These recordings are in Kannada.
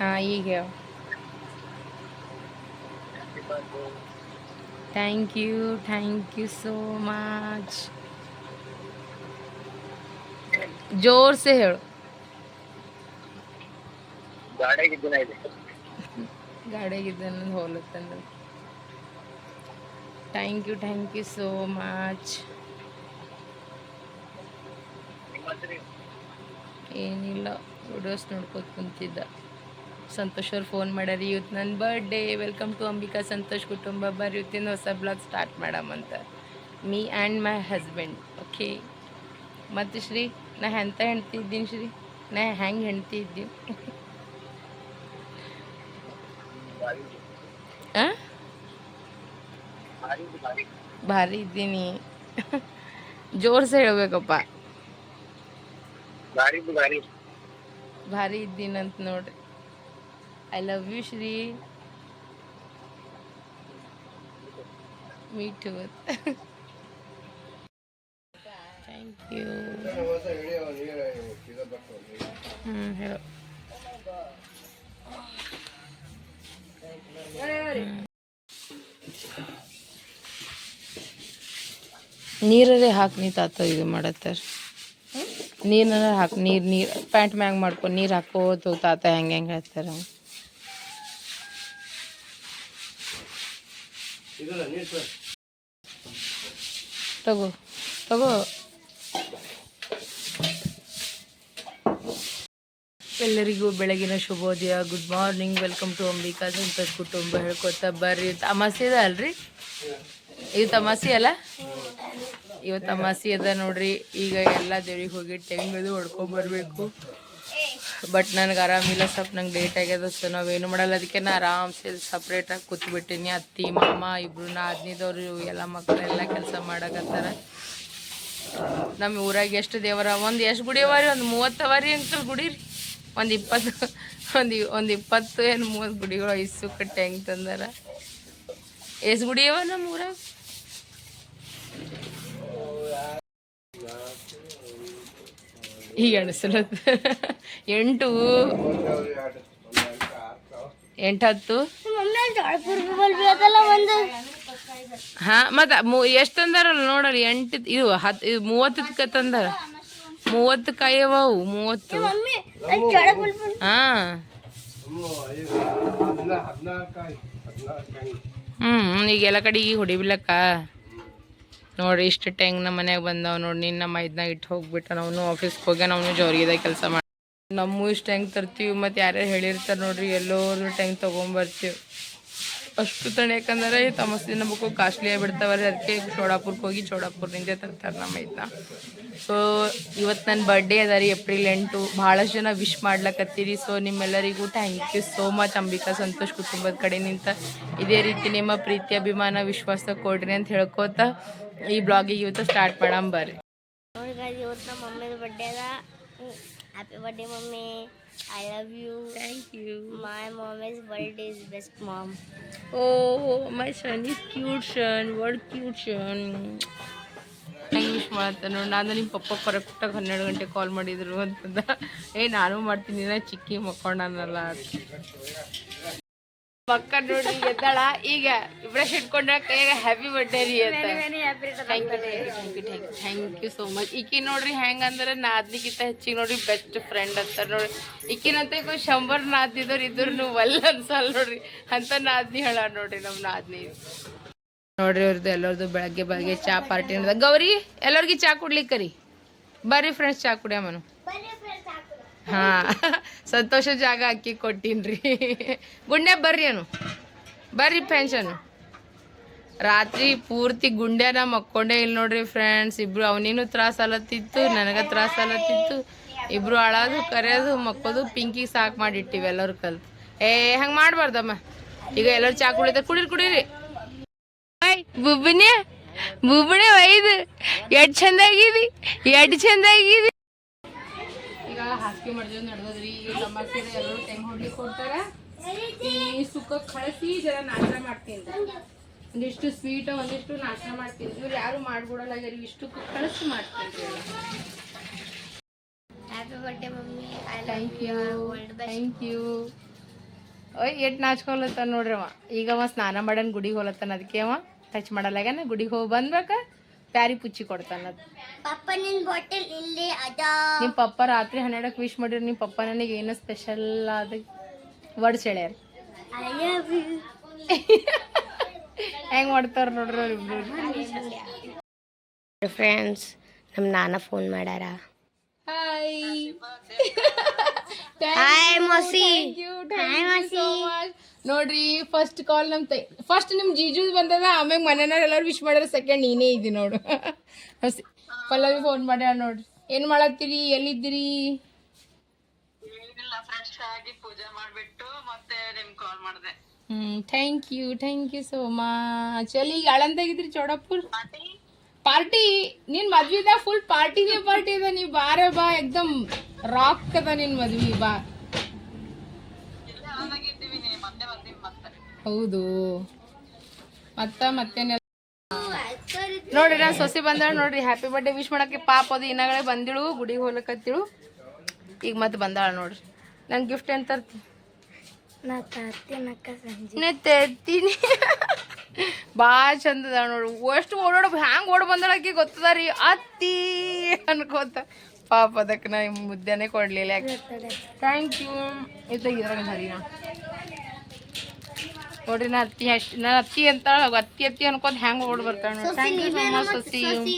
ಹಾಂ ಈಗ ಹೇಳು thank you thank you so much ಜೋರ್ಸೆ ಹೇಳು ಗಾಡಿಯಾಗಿದ್ದೀನ ಇದೆ ಗಾಡಿಯಾಗಿದ್ದ ನನ್ನ ಹೋಲತ್ತಂದ thank you thank you so much ನಿಮ್ಮ ಹತ್ರ ಏನಿಲ್ಲ ವಿಡಿಯೋಸ್ ನೋಡ್ಕೊತ ಕುಂತಿದ್ದ ಸಂತೋಷ್ ಅವ್ರು ಫೋನ್ ಮಾಡ್ಯಾರ. ಇವತ್ತು ನನ್ನ birthday welcome to Ambika Santosh ಕುಟುಂಬ. ಬರ್ರಿ ಇವತ್ತಿನ ಹೊಸ blog start ಮಾಡಮಂತ me and my husband okay ಮತ್ತು ಶ್ರೀ ನಾ ಎಂತ ಹೆಂಡ್ತಿ ಇದ್ದೀನಿ ಶ್ರೀ? ನಾ ಹೆಂಗೆ ಹೆಂಡ್ತಿ ಇದ್ದೀನಿ? ಭಾರಿ ಇದ್ದೀನಿ. ಜೋರ್ಸ ಹೇಳ್ಬೇಕಪ್ಪ. ಭಾರಿ ಬಾರಿ ಭಾರಿ ಇದ್ದೀನಂತ ನೋಡ್ರಿ. I love you Shri me too thank you ಹ್ಞೂ ಹೇಳು ನೀರೇ ಹಾಕಿ ನೀ ತಾತ ಇದು ಮಾಡತ್ತಾರ ನೀರನ್ನ ಹಾಕಿ ನೀರು ನೀರು ಪ್ಯಾಂಟ್ ಮ್ಯಾಗ ಮಾಡ್ಕೊ ನೀರು ಹಾಕೋದು ತಾತ ಹೆಂಗೆ ಹೆಂಗೆ ಹೇಳ್ತಾರ. ತಗೋ ತಗೋ. ಎಲ್ಲರಿಗೂ ಬೆಳಗಿನ ಶುಭೋದಯ good morning welcome to Ambika ಕುಟುಂಬ ಹೇಳ್ಕೊತ ಬರ್ರಿ. ತಮಾಸೆ ಅದ ಅಲ್ರಿ? ಇದು ತಮಾಸೆ ಅಲ್ಲ? ಇವತ್ತು ತಮಾಸೆ ಅದ ನೋಡ್ರಿ. ಈಗ ಎಲ್ಲ ದೇವ್ರಿಗೆ ಹೋಗಿ ಟೆಂಗದು ಅದು ಬರಬೇಕು ಬರ್ಬೇಕು. ಬಟ್ ನನಗೆ ಆರಾಮಿಲ್ಲ ಸ್ವಲ್ಪ ನಂಗೆ ಲೇಟ್ ಆಗ್ಯದ ಸೊ ನಾವೇನು ಮಾಡಲ್ಲ. ಅದಕ್ಕೆ ನಾ ಆರಾಮ್ಸೆ ಸಪ್ರೇಟಾಗಿ ಕೂತ್ಬಿಟ್ಟಿನಿ. ಅತ್ತಿ, ಮಾಮ ಇಬ್ರು ನಾದ್ನಿದವ್ರು ಎಲ್ಲ ಮಕ್ಕಳೆಲ್ಲ ಕೆಲಸ ಮಾಡಕತ್ತಾರ. ನಮ್ಮ ಊರಾಗ ಎಷ್ಟು ದೇವರ? ಒಂದು ಎಷ್ಟು ಗುಡಿ ಅವ ರೀ? ಒಂದು ಮೂವತ್ತು ಅವ ಗುಡಿ ರೀ? ಒಂದು ಇಪ್ಪತ್ತು, ಒಂದು ಒಂದು ಇಪ್ಪತ್ತು ಏನು ಮೂವತ್ತು ಗುಡಿಗಳು ಐಸು ಕಟ್ಟೆ ಹೆಂಗೆ ತಂದಾರ. ಎಷ್ಟು ಗುಡಿ ಅವ ನಮ್ಮ ಊರಾಗ? ಈಗ ಅನಿಸಲತ್ತ ಎಂಟು ಎಂಟು. ಹತ್ತು ಹಾ, ಮತ್ತ ಎಷ್ಟು ತಂದಾರಲ್ಲ ನೋಡಲ್ಲ, ಎಂಟು, ಇದು ಹತ್ತು ಇದು ಮೂವತ್ತಕ್ಕೆ ತಂದಾರ. ಮೂವತ್ತು ಕಾಯಿ ಅವು ಮೂವತ್ತು. ಹಾ. ಹ್ಮ್ ಈಗ ಎಲ್ಲ ಕಡೆಗೆ ಹೊಡಿಬಿಲ್ಲಕ್ಕ ನೋಡ್ರಿ ಇಷ್ಟು ಟೆಂಗ್ ನಮ್ಮ ಮನೆಗೆ ಬಂದವ ನೋಡಿ ನಿನ್ನ ಮೈದ್ನಾಗ ಇಟ್ಟು ಹೋಗ್ಬಿಟ್ಟು ನಾವು ಆಫೀಸ್ಗೆ ಹೋಗ್ಯಾನ ಅವನು ಜೋರಿಗಿದೆ ಕೆಲಸ ಮಾಡಿ ನಮ್ಮ ಇಷ್ಟು ಟೆಂಗ್ ತರ್ತೀವಿ, ಮತ್ತು ಯಾರ್ಯಾರು ಹೇಳಿರ್ತಾರೆ ನೋಡ್ರಿ ಎಲ್ಲೋರು ಟೆಂಗ್ ತೊಗೊಂಬರ್ತೀವಿ. ಅಷ್ಟು ತಣ ಯಾಕಂದ್ರೆ ತಮಸ್ ದಿನ ಬುಕ್ಕು ಕಾಸ್ಟ್ಲಿ ಆಗಿಬಿಡ್ತಾವಲ್ಲ ಅದಕ್ಕೆ ಚೋಡಾಪುರ್ಗೆ ಹೋಗಿ ಚೋಡಾಪುರ್ನಿಂದ ತರ್ತಾರೆ ನಮ್ಮ ಇದನ್ನ ಸೊ ಇವತ್ತು ನನ್ನ ಬರ್ಡೇ ಅದ ರೀ ಏಪ್ರಿಲ್ ಎಂಟು. ಭಾಳಷ್ಟು ಜನ ವಿಶ್ ಮಾಡ್ಲಕತ್ತೀರಿ. ಸೊ ನಿಮ್ಮೆಲ್ಲರಿಗೂ thank you so much Ambika Santosh ಕುಟುಂಬದ ಕಡೆ ನಿಂತ ಇದೇ ರೀತಿ ನಿಮ್ಮ ಪ್ರೀತಿ, ಅಭಿಮಾನ, ವಿಶ್ವಾಸ ಕೊಡ್ರಿ ಅಂತ ಹೇಳ್ಕೋತ ಈ ಬ್ಲಾಗಿಗೆ ಇವತ್ತು ಸ್ಟಾರ್ಟ್ ಮಾಡಮ್ ಬರ್ರಿ. ಇವತ್ತು ನಮ್ಮ ಮಮ್ಮಿದ ಬರ್ಡೇ ಅದ. Happy birthday mummy. I love you thank you my mum is world is best mom oh my son is cute son word cute son English ಮಾಡ್ತಾನೆ ನೋಡಿ. ನಾನು ನಿಮ್ಮ ಪಪ್ಪ ಕರೆಕ್ಟಾಗಿ ಹನ್ನೆರಡು ಗಂಟೆ ಕಾಲ್ ಮಾಡಿದ್ರು ಅಂತಂದ. ಏ ನಾನು ಮಾಡ್ತೀನಿ. ನಾ ಚಿಕ್ಕಿ ಮಕ್ಕೊಂಡನಲ್ಲ. ಮಕ್ಕ ನೋಡಿ ಎದ್ದಾಳ. ಈಗ ಬ್ರಷ್ ಇಟ್ಕೊಂಡ್ರೆ ಕೈಯಾಗ ಹ್ಯಾಪಿ ಬರ್ಡೇ ರೀ ಅಂತ. Thank you thank you so much ಈಕಿ ನೋಡ್ರಿ ಹೆಂಗಂದ್ರೆ ನಾದ್ನಿಗಿಂತ ಹೆಚ್ಚಿಗೆ ನೋಡ್ರಿ ಬೆಸ್ಟ್ ಫ್ರೆಂಡ್ ಅಂತ ನೋಡ್ರಿ. ಈಕಿನಂತ ಈಗ ಶಂಬರ್ ನಾದ್ನಿದವ್ರು ಇದ್ರು ಒಲ್ಲ ಅನ್ಸಲ್ಲ ನೋಡ್ರಿ. ಅಂತ ನಾದ್ನಿ ಹೇಳ ನೋಡ್ರಿ ನಮ್ಮ ನಾದ್ನಿ. ನೋಡ್ರಿ ಅವ್ರದ್ದು ಎಲ್ಲರದು ಬೆಳಗ್ಗೆ ಬೆಳಗ್ಗೆ ಚಾ ಪಾರ್ಟಿ ನಡೆದ ಗೌರಿ ಎಲ್ಲರಿಗೂ ಚಾ ಕುಡ್ಲಿಕ್ಕೆ ರೀ ಬರ್ರಿ ಫ್ರೆಂಡ್ಸ್ ಚಾ ಕುಡಿಯಮ್ಮನು. ಹಾ. ಸಂತೋಷ ಜಾಗ ಅಕ್ಕಿ ಕೊಟ್ಟಿನ್ರಿ. ಗುಂಡೆ ಬರ್ರಿ ಅನು. ಬರ್ರಿ ಪೆನ್ಷನ್ ರಾತ್ರಿ ಪೂರ್ತಿ ಗುಂಡ್ಯಾನ ಮಕ್ಕೊಂಡೇ ಇಲ್ಲ ನೋಡ್ರಿ ಫ್ರೆಂಡ್ಸ್ ಇಬ್ರು ಅವನೇನು ನನಗ ತ್ರಾಸ ಅಲತ್ತಿತ್ತು. ಇಬ್ರು ಅಳೋದು, ಕರೆಯೋದು, ಮಕ್ಕೋದು, ಪಿಂಕಿ ಸಾಕು ಮಾಡಿಟ್ಟಿವಿ ಎಲ್ಲರೂ ಕಲ್ತು. ಏ, ಹಂಗ ಮಾಡ್ಬಾರ್ದಮ್ಮ. ಈಗ ಎಲ್ಲರೂ ಚಾ ಕುಡಿದ ಕುಡೀರಿ ಕುಡೀರಿ. ಬುಬ್ಬನೇ ಬುಬ್ಬನೇ ಒಯ್ದು. ಎಡ್ ಚಂದಾಗಿದಿ ಎಡ್ ಚಂದಾಗಿದಿ. ಹಾಸಿಗೆ ಮಾಡಿದ್ರೆ ನಡೆದ್ರಿ ಈಗ ನಮ್ಮ ಸೈಡ್ ಎಲ್ಲರೂ ಟೈಮ್ ಹೊಡ್ಲಿಕ್ಕೆ ಕೊಡ್ತಾರ ಈ ಸುಕ್ಕ ಕಳಿಸಿ ಜರ ನಾಷ್ಟ ಮಾಡ್ತೀನಿ. ಒಂದಿಷ್ಟು ಸ್ವೀಟ್ ಒಂದಿಷ್ಟು ನಾಷ್ಟ ಮಾಡ್ತೀನಿ. ಇವ್ರು ಯಾರು ಮಾಡ್ಬಿಡಲ್ಲ ಆಗ್ಯಾರ ಇಷ್ಟು ಕಳಿಸಿ ಮಾಡ್ತೀನಿ happy birthday mummy. I thank you thank you ಓಯ್ ಎಟ್ ನಾಚ್ಕೊಲತ್ತ ನೋಡ್ರಿ ಅವ. ಈಗ ಅವ ಸ್ನಾನ ಮಾಡನ್ ಗುಡಿಗೆ ಹೋಲತ್ತಾನ ಅದಕ್ಕೆ ಅವ. ಟಚ್ ಮಾಡಲ್ಲಾಗ ಗುಡಿಗೆ ಹೋಗಿ ಬಂದ್ಬೇಕ? ಪ್ಯಾರಿ ಪುಚ್ಚಿ ಕೊಡ್ತಾನ. ಪಪ್ಪ ನಿನ್ ಬಾಟಲ್ ಇಲ್ಲಿ ಅದ? ನಿಮ್ಮ ಪಪ್ಪ ರಾತ್ರಿ ಹನ್ನೆರಡಕ್ಕೆ ವಿಶ್ ಮಾಡಿರಿ ನಿಮ್ಮ ಪಪ್ಪ ನನಗೆ ಏನೋ ಸ್ಪೆಷಲ್ ಆದ ವರ್ಡ್ಸ್ ಹೇಳ್ಯಾರ. ಐ ಲವ್ ಯು ಹೆಂಗ್ ಮಾಡ್ತಾರ ನೋಡ್ರಿ ಅವ್ರಿಬ್ರು ಫ್ರೆಂಡ್ಸ್ ನಮ್ಮ ನಾನ ಫೋನ್ ಮಾಡ್ಯಾರ. ಹಾಯ್ ಹಾಯ್ ಮಸಿ. ಹಾಯ್ ಮಸಿ. ನೋಡ್ರಿ ಫಸ್ಟ್ ಕಾಲ್ ನಮ್ಮ ತೈ ಫಸ್ಟ್ ನಿಮ್ಮ ಜೀಜು ಬಂದದ ಆಮ್ಯಾಗ ಮನೆಯವ್ರು ಎಲ್ಲರೂ ವಿಶ್ ಮಾಡ್ಯಾರ ಸೆಕೆಂಡ್ ನೀನೇ ಇದ್ದಿ ನೋಡು. ಹಸಿ ಪಲ್ಲವಿ ಫೋನ್ ಮಾಡ್ಯಾರ ನೋಡ್ರಿ. ಏನ್ ಮಾಡತ್ತೀರಿ ಎಲ್ಲಿದ್ದೀರಿ? ಹ್ಮ್ thank you thank you so much ಅಲ್ಲಿ ಈಗ ಅಳಂದಾಗಿದ್ರಿ ಚೌಡಪ್ಪುರ್? ಪಾರ್ಟಿ? ನಿನ್ ಮದ್ವಿದ ಫುಲ್ ಪಾರ್ಟಿನೇ ಪಾರ್ಟಿ ಅದ ನೀ ಬಾರ ಬಾ ಎಕ್ದಮ್ ರಾಕ್ ಅದ ನಿನ್ ಮದ್ವಿ ಬಾ. ಹೌದು. ಮತ್ತ ಮತ್ತೇನೆ ನೋಡ್ರಿ ನಾನು ಸೊಸಿ ಬಂದಾಳ ನೋಡ್ರಿ ಹ್ಯಾಪಿ ಬರ್ಡೇ ವಿಶ್ ಮಾಡಕ್ಕೆ ಪಾಪ ಅದು ಇನ್ನಗಳೇ ಬಂದಿಳು ಗುಡಿಗೆ ಹೋಗ್ಲಕತ್ತಿಳು. ಈಗ ಮತ್ತೆ ಬಂದಾಳ ನೋಡ್ರಿ. ನನ್ ಗಿಫ್ಟ್ ಏನ್ ತರ್ತಿ? ತರ್ತೀನಿ ಭಾಳ ಚಂದ ಅದ ನೋಡು ಓಡೋಡ ಓಡಾಡ ಹ್ಯಾಂಗ ಓಡ್ ಬಂದಳಕ್ಕೆ ಗೊತ್ತದ ರೀ ಅತ್ತಿ ಅನ್ಕೋತ. ಪಾಪ ಅದಕ್ಕೆ ನಾ ಮುದ್ದೆನೆ ಕೊಡ್ಲಿಲ್ಲ ಯಾಕೆ. ಥ್ಯಾಂಕ್ ಯು ಇದು ಇದ್ರಾಗ ಹರಿ ನಾ ನೋಡ್ರಿ ನಾ ಅತ್ತಿ ಅಷ್ಟು ನಾ ಅತ್ತಿ ಅಂತ ಅತ್ತಿ ಅತ್ತಿ ಅನ್ಕೋತ ಹೆಂಗೆ ಓಡ್ ಬರ್ತಾಳ ಸಸಿ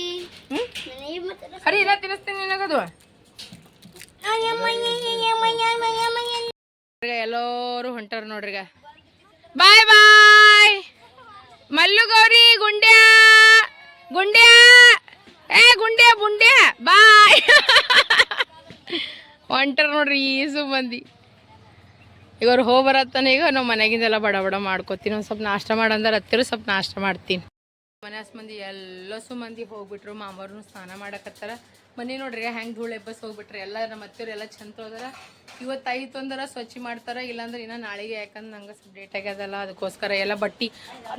ಹರಿ ಇಲ್ಲ ತಿನ್ನಿಸ್ತೀನಿ ನಿನಗದು. ಎಲ್ಲರೂ ಹೊಂಟಾರ ನೋಡ್ರಿಗ ಬಾಯ್ ಬಾಯ್. ಮಲ್ಲು ಗೌರಿ ಗುಂಡ್ಯಾ. ಗುಂಡ್ಯಾ. ಏ ಗುಂಡ್ಯಾ ಬುಂಡ್ಯಾ. ಬಾಯ್. ಹೊಂಟಾರ ನೋಡ್ರಿ ಈಸು ಮಂದಿ. ಈಗ ಅವ್ರು ಹೋಗಿ ಬರತ್ತಾನೆ ಈಗ ನಾವು ಮನೆಗಿಂದೆಲ್ಲ ಬಡ ಬಡ ಮಾಡ್ಕೋತೀನಿ. ಒಂದು ಸ್ವಲ್ಪ ನಾಷ್ಟ ಮಾಡಂದ್ರೆ ಹತ್ತಿರ ಸ್ವಲ್ಪ ನಾಷ್ಟ ಮಾಡ್ತೀನಿ. ಮನೆ ಮಂದಿ ಎಲ್ಲಸು ಮಂದಿ ಹೋಗ್ಬಿಟ್ರು ಮಾಮವ್ರನ್ನು ಸ್ನಾನ ಮಾಡಕತ್ತಾರ. ಮನೆ ನೋಡ್ರಿ, ಹೆಂಗೆ ಧೂಳು ಎಬ್ಬಸ್ ಹೋಗ್ಬಿಟ್ರಿ, ಎಲ್ಲ ನಮ್ಮ ಅತ್ತಿಯವ್ರು ಎಲ್ಲ ಚಂದ ಹೋದಾರ ಇವತ್ತು ಐತು ಅಂದ್ರೆ ಸ್ವಚ್ಛ ಮಾಡ್ತಾರ, ಇಲ್ಲಾಂದ್ರೆ ಇನ್ನ ನಾಳೆಗೆ ಯಾಕಂದ್ರೆ ನಂಗೆ ಸ್ವಲ್ಪ ಡೇಟ್ ಆಗ್ಯದಲ್ಲ, ಅದಕ್ಕೋಸ್ಕರ ಎಲ್ಲ ಬಟ್ಟಿ.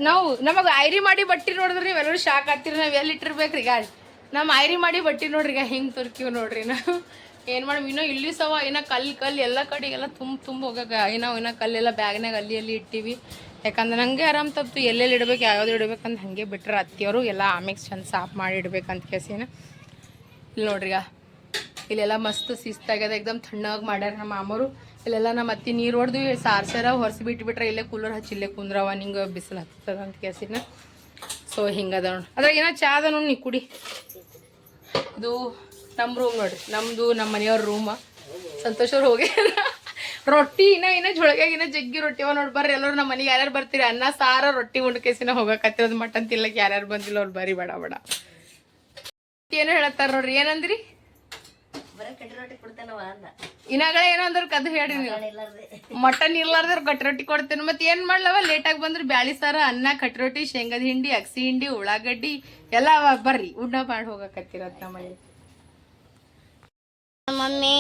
ನಾವು, ನಮಗೆ ಐರಿ ಮಾಡಿ ಬಟ್ಟಿ ನೋಡಿದ್ರೆ, ನೀವೆಲ್ಲರೂ ಶಾಕ್ ಆಗ್ತೀರಿ, ನಾವು ಎಲ್ಲಿ ಇಟ್ಟಿರ್ಬೇಕ್ರಿ, ಗಾಡಿ. ನಮ್ಮ ಐರಿ ಮಾಡಿ ಬಟ್ಟಿ ನೋಡ್ರಿ, ಈಗ ಹಿಂಗೆ ತುರ್ಕಿವ್ ನೋಡ್ರಿ ನಾವು. ಏನು ಮಾಡಿ ಇನ್ನೂ ಇಲ್ಲಿ ಸವ ಏನ ಕಲ್ಲು ಕಲ್ಲು ಎಲ್ಲ ಕಡೆಗೆಲ್ಲ ತುಂಬ ತುಂಬ ಹೋಗಕ್ಕೆ ಏನೋ ಇನ್ನ ಕಲ್ಲೆಲ್ಲ ಬ್ಯಾಗ್ನಾಗ ಅಲ್ಲಿ ಅಲ್ಲಿ ಇಟ್ಟಿವಿ. ಯಾಕಂದ್ರೆ ನಂಗೆ ಆರಾಮ್ ತಪ್ಪು ಎಲ್ಲೆಲ್ಲಿ ಇಡ್ಬೇಕು ಯಾವ್ದು ಇಡ್ಬೇಕಂತ ಹಾಗೆ ಬಿಟ್ರೆ ಅತ್ತಿಯವರು ಎಲ್ಲ ಆಮೇಲೆ ಚಂದ ಸಾಫ್ ಮಾಡಿ ಇಡ್ಬೇಕಂತ ಕೇಸಿನ. ಇಲ್ಲಿ ನೋಡ್ರಿಗ ಇಲ್ಲೆಲ್ಲ ಮಸ್ತ್ ಶಿಸ್ತಾಗ್ಯದ, ಎಕ್ದಮ್ ತಣ್ಣಗೆ ಮಾಡ್ಯಾರ ನಮ್ಮ ಮಾಮರು. ಇಲ್ಲೆಲ್ಲ ನಮ್ಮ ಅತ್ತಿ ನೀರು ಹೊಡೆದು ಸಾರ್ಸ್ಯಾರ ಹೊರ್ಸಿ ಬಿಟ್ಬಿಟ್ರೆ ಇಲ್ಲೇ ಕೂಲರ್ ಹಚ್ಚಿ ಇಲ್ಲೇ ಕುಂದ್ರವ, ನಿಂಗೆ ಬಿಸಿಲು ಹತ್ತದ ಅಂತ ಕೇಸಿನ. ಸೊ ಹಿಂಗದ ನೋಡಿ. ಅದ್ರಾಗ ಏನೋ ಚಾ ಅದ ನೋಡಿ ನೀ ಕುಡಿ. ಇದು ನಮ್ಮ ರೂಮ್ ನೋಡ್ರಿ ನಮ್ಮದು ನಮ್ಮ ಮನೆಯವ್ರ ರೂಮ ಸಂತೋಷ ಅವ್ರು ಹೋಗಿ ರೊಟ್ಟಿ ಇನ್ನ ಇನ್ನ ಜೊಳಗಾಗ ಇನ್ನ ಜಗ್ಗಿ ರೊಟ್ಟಿ ಅವ ನೋಡಿ ಬರ್ರಿ. ಎಲ್ಲರೂ ನಮ್ಮ ಮನೆಗೆ ಯಾರ್ಯಾರು ಬರ್ತೀರಿ? ಅನ್ನ, ಸಾರ, ರೊಟ್ಟಿ ಉಂಡ್ಕೇಸಿನ ಹೋಗಕತ್ತಿರೋದು ಮಟನ್ ತಿನ್ಲಕ್ಕೆ ಯಾರ್ಯಾರು ಬಂದಿಲ್ಲ ಅವ್ರು ಬರೀ ಬೇಡ ಬೇಡ. ಏನು ಹೇಳತ್ತಾರ ನೋಡ್ರಿ? ಏನಂದ್ರಿ? ಇನ್ನಾಗಲೇ ಏನೋ ಅಂದ್ರೆ ಕದ್ ಹೇಳಿ ಮಟನ್ ಇರ್ಲಾರ್ದ್ರ ಕಟ್ಟಿ ರೊಟ್ಟಿ ಕೊಡ್ತೇನೆ. ಮತ್ತೆ ಏನ್ ಮಾಡ್ಲವ? ಲೇಟಾಗಿ ಬಂದ್ರೆ ಬ್ಯಾಳಿ ಸಾರ, ಅನ್ನ ಕಟ್ಟಿ ರೊಟ್ಟಿ, ಶೇಂಗದ ಹಿಂಡಿ, ಅಗಸಿ ಹಿಂಡಿ, ಉಳ್ಳಾಗಡ್ಡಿ, ಎಲ್ಲ ಬರ್ರಿ. ಊಟ ಮಾಡಿ ಹೋಗಕತ್ತಿರತ್ತ ನಮ್ಮ ಮನೆ ನಮ್ಮ ಮಮ್ಮಿ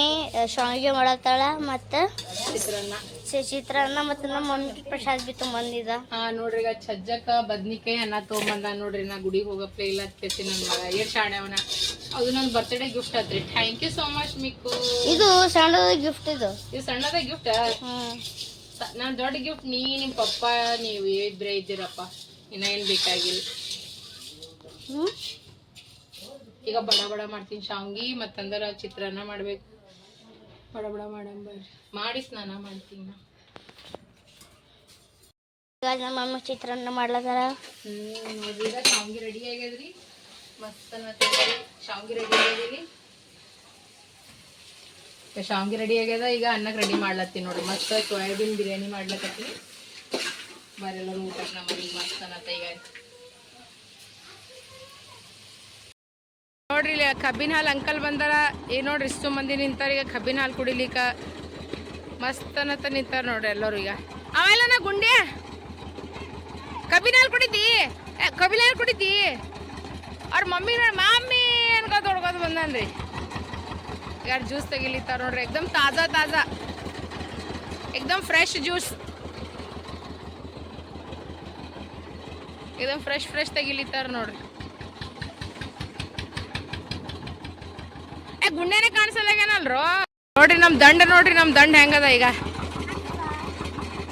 ಶಾವಿಗೆ ಮಾಡತ್ತಾಳ ಮತ್ತ ಚಿತ್ರಾನ್ನ. ಮತ್ತು ನಮ್ಮ ಮಮ್ಮಿ ಪ್ರಸಾದ್ ಬಿ ತೊಗೊಂಬಂದಿದ. ಹಾ ನೋಡ್ರಿ ಈಗ ಚಜ್ಜಕ್ಕ ಬದ್ನಿಕಾಯಿ ಅನ್ನ ತೊಗೊಂಬಂದ ನೋಡ್ರಿ ನಾ ಗುಡಿಗೆ ಹೋಗಪ್ಲೇ ಇಲ್ಲ ಕೇಸಿ ನನ್ ಮಗ. ಶಾಣೆ ಅವನ? ಅದು ನನ್ ಬರ್ತ್ಡೇ ಗಿಫ್ಟ್ ಆತ್ರಿ. ಥ್ಯಾಂಕ್ ಯು ಸೋ ಮಚ್ ಮಿಕ್ಕು ಇದು ಸಣ್ಣದ ಗಿಫ್ಟ್ ಇದು. ಇದು ಸಣ್ಣದ ಗಿಫ್ಟ್ ನಾನ್ ದೊಡ್ಡ ಗಿಫ್ಟ್ ನೀ ನಿಮ್ ಪಪ್ಪ ನೀವು ಇಬ್ರೇ ಇದ್ದೀರಪ್ಪ. ಇನ್ನ ಏನ್ ಬೇಕಾಗಿಲ್ಲ. ಹ್ಮ್. ಈಗ ಬಡ ಬಡ ಮಾಡ್ತೀನಿ. ಶಾವ್ಗಿ ಮತ್ತಂದ್ರೆ ಚಿತ್ರಾನ್ನ ಮಾಡ್ಬೇಕು. ಬಡ ಬಡ ಮಾಡಂಬರ್ರಿ ಮಾಡಿ ಸ್ನಾನ ಮಾಡ್ತೀನಿ ನಾ. ಈಗ ನಮ್ಮ ಚಿತ್ರಾನ್ನ ಮಾಡ್ಲತ್ತಾರ. ಹ್ಮ್ ನೋಡ್ರಿ ಈಗ ಶಾವ್ಗಿ ರೆಡಿ ಆಗ್ಯದ್ರಿ. ಮಸ್ತ್ ಮತ್ತೆ ಶಾವ್ಗಿ ರೆಡಿ ಆಗ್ಯದ್ರಿ. ಶಾವ್ಗಿ ರೆಡಿ ಆಗ್ಯದ ಈಗ ಅನ್ನಕ್ಕೆ ರೆಡಿ ಮಾಡ್ಲತ್ತೀನಿ ನೋಡ್ರಿ. ಮಸ್ತ್ ಸೋಯಾಬೀನ್ ಬಿರಿಯಾನಿ ಮಾಡ್ಲಕತ್ತೀನಿ. ಬರೆಲ್ಲರೂ ಊಟ ನಮ್ಮ ಮನೆಗೆ ಮಸ್ತ್ ಅನ್ನತ್ತ ಈಗ. ನೋಡ್ರಿ ಕಬ್ಬಿನ ಹಾಲು ಅಂಕಲ್ ಬಂದಾರ. ಏ ನೋಡ್ರಿ ಇಷ್ಟು ಮಂದಿ ನಿಂತಾರ. ಈಗ ಕಬ್ಬಿನ ಹಾಲು ಕುಡಿಲಿಕ್ಕ ಮಸ್ತ್ ಅನ್ನತ್ತ ನಿಂತಾರ ನೋಡ್ರಿ ಎಲ್ಲರೂ ಈಗ. ಅವೆಲ್ಲ ನಾ ಗುಂಡೆ. ಕಬ್ಬಿನ ಹಾಲು ಕುಡಿತಿ? ಕಬ್ಬಿನ ಹಾಲು ಕುಡಿತಿ? ಅವ್ರ ಮಮ್ಮಿ ನೋಡಿ ಮಾಮಿ ಅನ್ಕೋತ ಹೊಡ್ಕೋತ ಬಂದನ್ರಿ. ಯಾರು ಜ್ಯೂಸ್ ತೆಗಿಲಿತ್ತಾರ ನೋಡ್ರಿ. ಎಕ್ದಮ್ ತಾಜಾ ತಾಜಾ. ಎಕ್ದಮ್ ಫ್ರೆಶ್ ಜ್ಯೂಸ್ ಎಕ್ದಮ್ ಫ್ರೆಶ್ ಫ್ರೆಶ್ ತೆಗಿಲಿತ್ತಾರ ನೋಡ್ರಿ. ಗುಂಡೇನೆ ಕಾಣಿಸಲ್ಲಾಗೇನಲ್ರು ನೋಡ್ರಿ, ನಮ್ ದಂಡ ನೋಡ್ರಿ, ನಮ್ ದಂಡ ಹೆಂಗದ ಈಗ.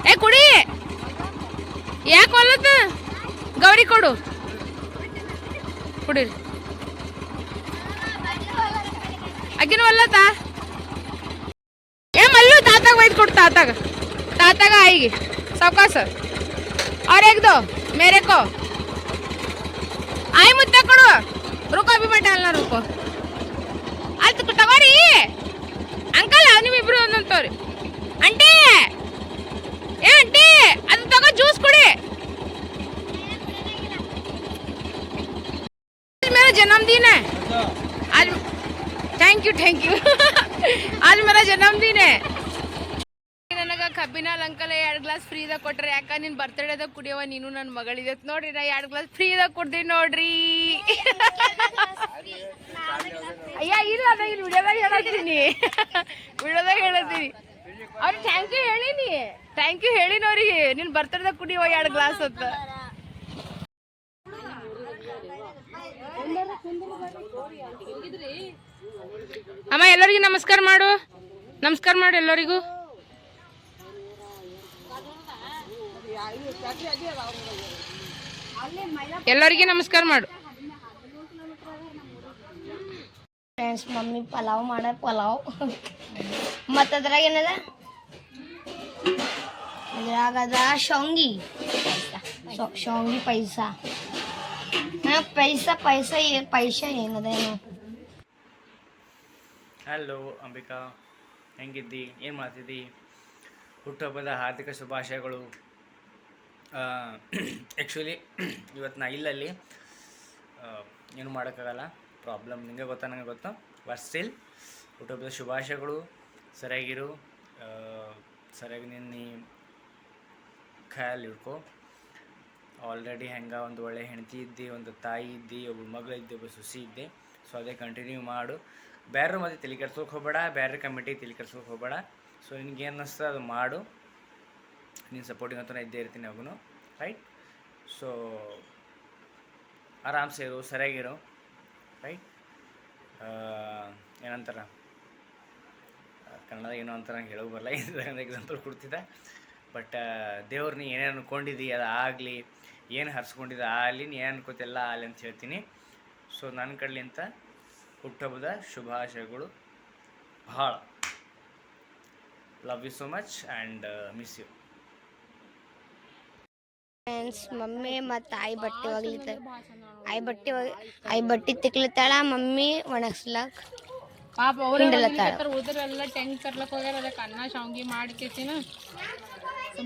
ಏ, ಕುಡಿ! ಯಾಕೆ ಹೊಲತ ಗೌರಿ ಕೊಡು. ಕುಡಿರಿ ಅಗಿನ ಒಲ್ಲತ್ತ? ಏ, ಮಲ್ಲು, ತಾತಾಗ ಒಯ್ದು ಕೊಡು, ತಾತಾಗ. ತಾತಾಗ ಆಯ್ಗಿ. ಸಾವ್ಕಾಸ ಅವ್ರ ಹೇಗ್ದು, ಮೇರೆಕೋ. ಆಯ್ ಮುತ್ತ ಕೊಡು. ರುಕೋ ಅಭಿಮಟ ಅಲ್ಲ ರುಕೋ ತಗೋರಿ ಅಂಕಲ್ ನಿಮ್ಮಿಬ್ರು ಒಂದೊಂದು ತೋರಿ ಅಂಟಿ ಏ ಅಂಟಿ ಅದು ತಗೋ ಜ್ಯೂಸ್ ಕುಡಿ आज मेरा जन्मदिन है आज थैंक यू थैंक यू आज मेरा जन्मदिन है ನನಗ ಕಬ್ಬಿನಾಲ್ ಅಂಕಲ್ ಎರಡು ಗ್ಲಾಸ್ ಫ್ರೀದಾಗ ಕೊಟ್ರೆ ಯಾಕ ನಿನ್ ಬರ್ತಡೇದಾಗ ಕುಡಿಯವ ನೀನು ನನ್ನ ಮಗಳಿದೆ ನೋಡ್ರಿ ನಾ ಎರಡು ಗ್ಲಾಸ್ ಫ್ರೀದಾಗ ಕೊಡ್ತೀನಿ ನೋಡ್ರಿ ಅಯ್ಯ, ಇಲ್ಲ ನಾ ಇಲ್ಲಿ ವಿಡಿಯೋದಾಗ ಹೇಳತ್ತೀನಿ. ವಿಡಿಯೋದಾಗ ಹೇಳತ್ತೀನಿ. ಅವ್ರಿಗೆ ಥ್ಯಾಂಕ್ ಯು ಹೇಳಿನಿ. ಥ್ಯಾಂಕ್ ಯು ಹೇಳಿನ ಅವ್ರಿಗೆ. ನಿನ್ ಬರ್ತಾರ ಕುಡಿ ಹೋಗಿ ಎರಡು ಗ್ಲಾಸ್ ಅಂತ ಅಮ್ಮ, ಎಲ್ಲರಿಗೂ ನಮಸ್ಕಾರ ಮಾಡು. ನಮಸ್ಕಾರ ಮಾಡು ಎಲ್ಲರಿಗೂ. ಎಲ್ಲರಿಗೂ ನಮಸ್ಕಾರ ಮಾಡು. ಫ್ರೆಂಡ್ಸ್, ಮಮ್ಮಿ ಪಲಾವ್ ಮಾಡ ಪಲಾವ್. ಮತ್ತು ಅದ್ರಾಗ ಏನದ ಅದ್ರಾಗ ಅದ ಶೋಂಗಿ ಶೋಂಗಿ ಪೈಸ ಪೈಸಾ ಪೈಸ ಪೈಸ ಪೈಸಾ ಏನದ ಏನು? ಹಲೋ ಅಂಬಿಕಾ. ಹೆಂಗಿದ್ದಿ? ಏನು ಮಾಡ್ತಿದ್ದಿ? ಹುಟ್ಟುಹಬ್ಬದ ಹಾರ್ದಿಕ ಶುಭಾಶಯಗಳು. ಆ್ಯಕ್ಚುಲಿ ಇವತ್ತು ನಾ ಇಲ್ಲಲ್ಲಿ. ಏನು ಮಾಡೋಕ್ಕಾಗಲ್ಲ. ಪ್ರಾಬ್ಲಮ್ ನಿಮಗೆ ಗೊತ್ತಾ ನನಗೆ ಗೊತ್ತಾ? ಬಟ್ ಸ್ಟಿಲ್ ಹುಟ್ಟುಹಬ್ಬದ ಶುಭಾಶಯಗಳು. ಸರಿಯಾಗಿರು. ಸರಿಯಾಗಿ ನಿನ್ನ ಖಯಾಲ್ ಇಟ್ಕೋ ಆಲ್ರೆಡಿ ಹೆಂಗೆ ಒಂದು ಒಳ್ಳೆ ಹೆಂಡತಿ ಇದ್ದಿ, ಒಂದು ತಾಯಿ ಇದ್ದಿ ಒಬ್ಬ ಮಗಳು ಇದ್ದಿ ಒಬ್ಬ ಸುಸಿ ಇದ್ದೆ. ಸೊ ಅದೇ ಕಂಟಿನ್ಯೂ ಮಾಡು. ಬೇರೆ ಮತ್ತೆ ತಲೆ ಕೆಡ್ಸೋಕೆ ಹೋಗಬೇಡ ಬೇರೆ ಕಮಿಟಿ ತಲೆ ಕೆಡ್ಸೋಕೆ ಹೋಗಬೇಡ. ಸೊ ನಿನಗೆ ಏನು ಅನ್ನಿಸ್ತದೆ ಅದು ಮಾಡು. ನೀನು ಸಪೋರ್ಟಿಂಗ್ ಅಂತ ಇದ್ದೇ ಇರ್ತೀನಿ ಅವನು. ರೈಟ್ ಸೊ ಆರಾಮ್ಸೆ ಇರು, ಸರಿಯಾಗಿರು. ರೈಟ್ ಏನಂತಾರ? ಕನ್ನಡ ಏನೋ ಅಂತ ನಂಗೆ ಬರಲ್ಲ ಇದು ಎಕ್ಸಾಂಪಲ್ ಕೊಡ್ತಿದ್ದೆ. ಬಟ್ ದೇವ್ರು ನೀ ಏನೇನು ಅನ್ಕೊಂಡಿದ್ದಿ ಅದು ಆಗಲಿ, ಏನು ಹರ್ಸ್ಕೊಂಡಿದ್ದ ಆಗಲಿ ನೀ ಏನು ಅನ್ಕೋತಿಲ್ಲ ಆಗಲಿ ಅಂತ ಹೇಳ್ತೀನಿ. ಸೊ ನನ್ನ ಕಡ್ಲಿಂತ ಹುಟ್ಟಹಬ್ಬದ ಶುಭಾಶಯಗಳು. ಭಾಳ. Love you so much and miss you friends mummy ಮತ್ತು ಆಯಿ ಬಟ್ಟೆ ಒಗ್ಲಿತ್ತ ಆಯಿ ಬಟ್ಟೆ ಆಯಿ ಬಟ್ಟೆ ತಿಕ್ಲತ್ತಾಳ ಮಮ್ಮಿ ಒಣಗ್ಸ್ಲಕ್ ಪಾಪ ಹಿಂಡಲತ್ತಾಳ. ಉಳಿದ್ರೆಲ್ಲ ಟೆಂಗ್ ತರ್ಲಕ್ ಹೋಗ್ಯಾರ ಅದಕ್ಕೆ ಅನ್ನ ಶಾವ್ಗಿ ಮಾಡಿ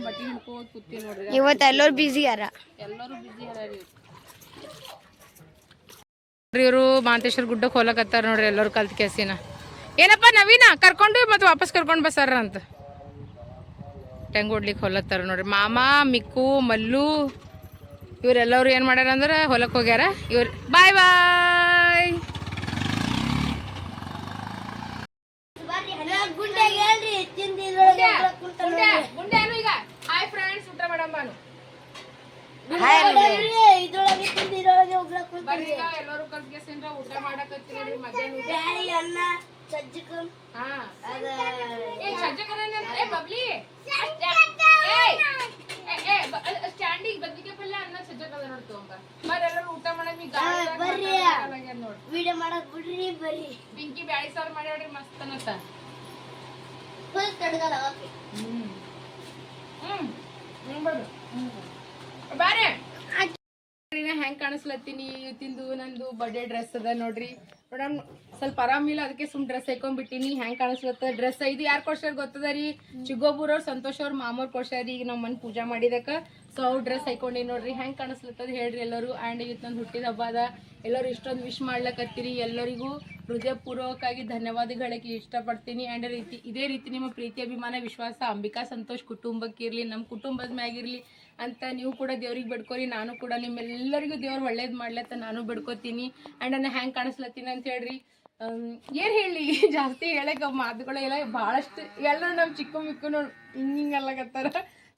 ಬಟ್ಟೆ ಹಿಡ್ಕೋದ್ ಕೂತಿ ನೋಡ್ರಿ. ಇವತ್ತು ಎಲ್ಲರೂ ಬ್ಯುಸಿ ಯಾರ? ಎಲ್ಲರೂ ಬಿಜಿ ಇವರು? ಮಾಂತೇಶ್ವರ ಗುಡ್ಡಕ್ಕೆ ಹೋಲಕತ್ತಾರ ನೋಡ್ರಿ ಎಲ್ಲರೂ ಕಲ್ತ್ ಕೇಸಿನ. ಏನಪ್ಪ ನವೀನ ಕರ್ಕೊಂಡು ಮತ್ತೆ ವಾಪಸ್ ಕರ್ಕೊಂಡು ಬಸ್ಸಾರ ಅಂತ. ಟೆಂಗ್ ಹೊಡ್ಲಿಕ್ಕೆ ಹೊಲತ್ತಾರ ನೋಡ್ರಿ. ಮಾಮ ಮಿಕ್ಕು ಮಲ್ಲು ಇವರೆಲ್ಲರೂ ಏನು ಮಾಡ್ಯಾರ ಅಂದ್ರೆ ಹೊಲಕ್ಕೆ ಹೋಗ್ಯಾರ. ಇವ್ರು ಬಾಯ್ ಬಾಯ್ ಸಜ್ಜಕ ಎಲ್ಲರೂ ಊಟ ಮಾಡಕತ್ತೀವಿ ನೋಡ್ರಿ ಮಧ್ಯಾಹ್ನ ಊಟ. ಹಾ. ಏ ಬಬ್ಲಿ ಸ್ಟ್ಯಾಂಡಿಗೆ ಬದ್ನಿಗೆ ಪಲ್ಯ ಅನ್ನ ಸಜ್ಜಕದ ನೋಡ್ತು ಅಂತ మరి ಎಲ್ಲರೂ ಊಟ ಮಾಡಮಿ ನೋಡಿ ವಿಡಿಯೋ ಮಾಡಕ್ ಬಿಡ್ರಿ ಬರ್ರಿ. ಪಿಂಕಿ ಬ್ಯಾಳಿ ಸಾರು ಮಾಡ್ಯಾಡ್ರಿ ಮಸ್ತ್ ಅನ್ನತ್ತ ಫುಲ್ ಕಡ್ಗಲ್ಲ ಓಕೆ ಹ್ಮ್. ಹ್ಮ್. ಹ್ಮ್ ಬರ್ರಿ. ಬಾರೆ. ಹೆಂಗ್ ಕಾಣಿಸ್ಲತ್ತೀನಿ ತಿಂದು ನಂದು ಬರ್ಡೇ ಡ್ರೆಸ್ ಅದ ನೋಡ್ರಿ. ಮೇಡಮ್ ಸ್ವಲ್ಪ ಆರಾಮಿಲ್ಲ ಅದಕ್ಕೆ ಸುಮ್ ಡ್ರೆಸ್ ಹಾಕೊಂಡ್ಬಿಟ್ಟಿನಿ. ಹೆಂಗ್ ಕಾಣಿಸ್ಲತ್ತ? ಡ್ರೆಸ್ ಇದು ಯಾರು ಕೊಡ್ಸ್ಯಾರ ಗೊತ್ತದ ರೀ? ಚಿಗೋಬೂರ್ ಅವ್ರ ಸಂತೋಷ್ ಅವ್ರ ಮಾಮೂರ್ ಕೊಡ್ಸ್ಯಾರ. ಈಗ ನಮ್ಮ ಮನ್ ಪೂಜಾ ಮಾಡಿದಕ್ಕ. ಸೊ ಡ್ರೆಸ್ ಹಾಕೊಂಡಿ ನೋಡ್ರಿ, ಹೆಂಗೆ ಕಾಣಿಸ್ಲತ್ತದ ಹೇಳ್ರಿ ಎಲ್ಲರೂ. ಆ್ಯಂಡ್ ಇವತ್ತು ನಂದು ಹುಟ್ಟಿದ ಹಬ್ಬ ಅದ. ಎಲ್ಲರೂ ಇಷ್ಟೊಂದು ವಿಶ್ ಮಾಡ್ಲಕತ್ತೀರಿ. ಎಲ್ಲರಿಗೂ ಹೃದಯಪೂರ್ವಕವಾಗಿ ಧನ್ಯವಾದಗಳಕ್ಕೆ ಇಷ್ಟಪಡ್ತೀನಿ. ಆ್ಯಂಡ್ ರೀತಿ ಇದೇ ರೀತಿ ನಿಮ್ಮ ಪ್ರೀತಿ, ಅಭಿಮಾನ, ವಿಶ್ವಾಸ, ಅಂಬಿಕಾ, ಸಂತೋಷ್ ಕುಟುಂಬಕ್ಕೆ ಇರಲಿ ನಮ್ಮ ಕುಟುಂಬದ ಮ್ಯಾಗಿರಲಿ ಅಂತ ನೀವು ಕೂಡ ದೇವ್ರಿಗೆ ಬಿಡ್ಕೊರಿ. ನಾನು ಕೂಡ ನಿಮ್ಮೆಲ್ಲರಿಗೂ ದೇವ್ರು ಒಳ್ಳೇದು ಮಾಡ್ಲತ್ತ ನಾನು ಬಿಡ್ಕೊತೀನಿ. ಆ್ಯಂಡ್ ನಾನು ಹೆಂಗೆ ಕಾಣಿಸ್ಲತ್ತೀನಿ ಅಂತ ಹೇಳ್ರಿ ಏನು ಹೇಳಿ ಜಾಸ್ತಿ ಹೇಳಕ್ಕೆ ಮಾತುಗಳೆಲ್ಲ ಭಾಳಷ್ಟು ಎಲ್ಲರೂ ನಮ್ಮ ಚಿಕ್ಕ ಮಿಕ್ಕು ನೋಡಿ ಹಿಂಗೆ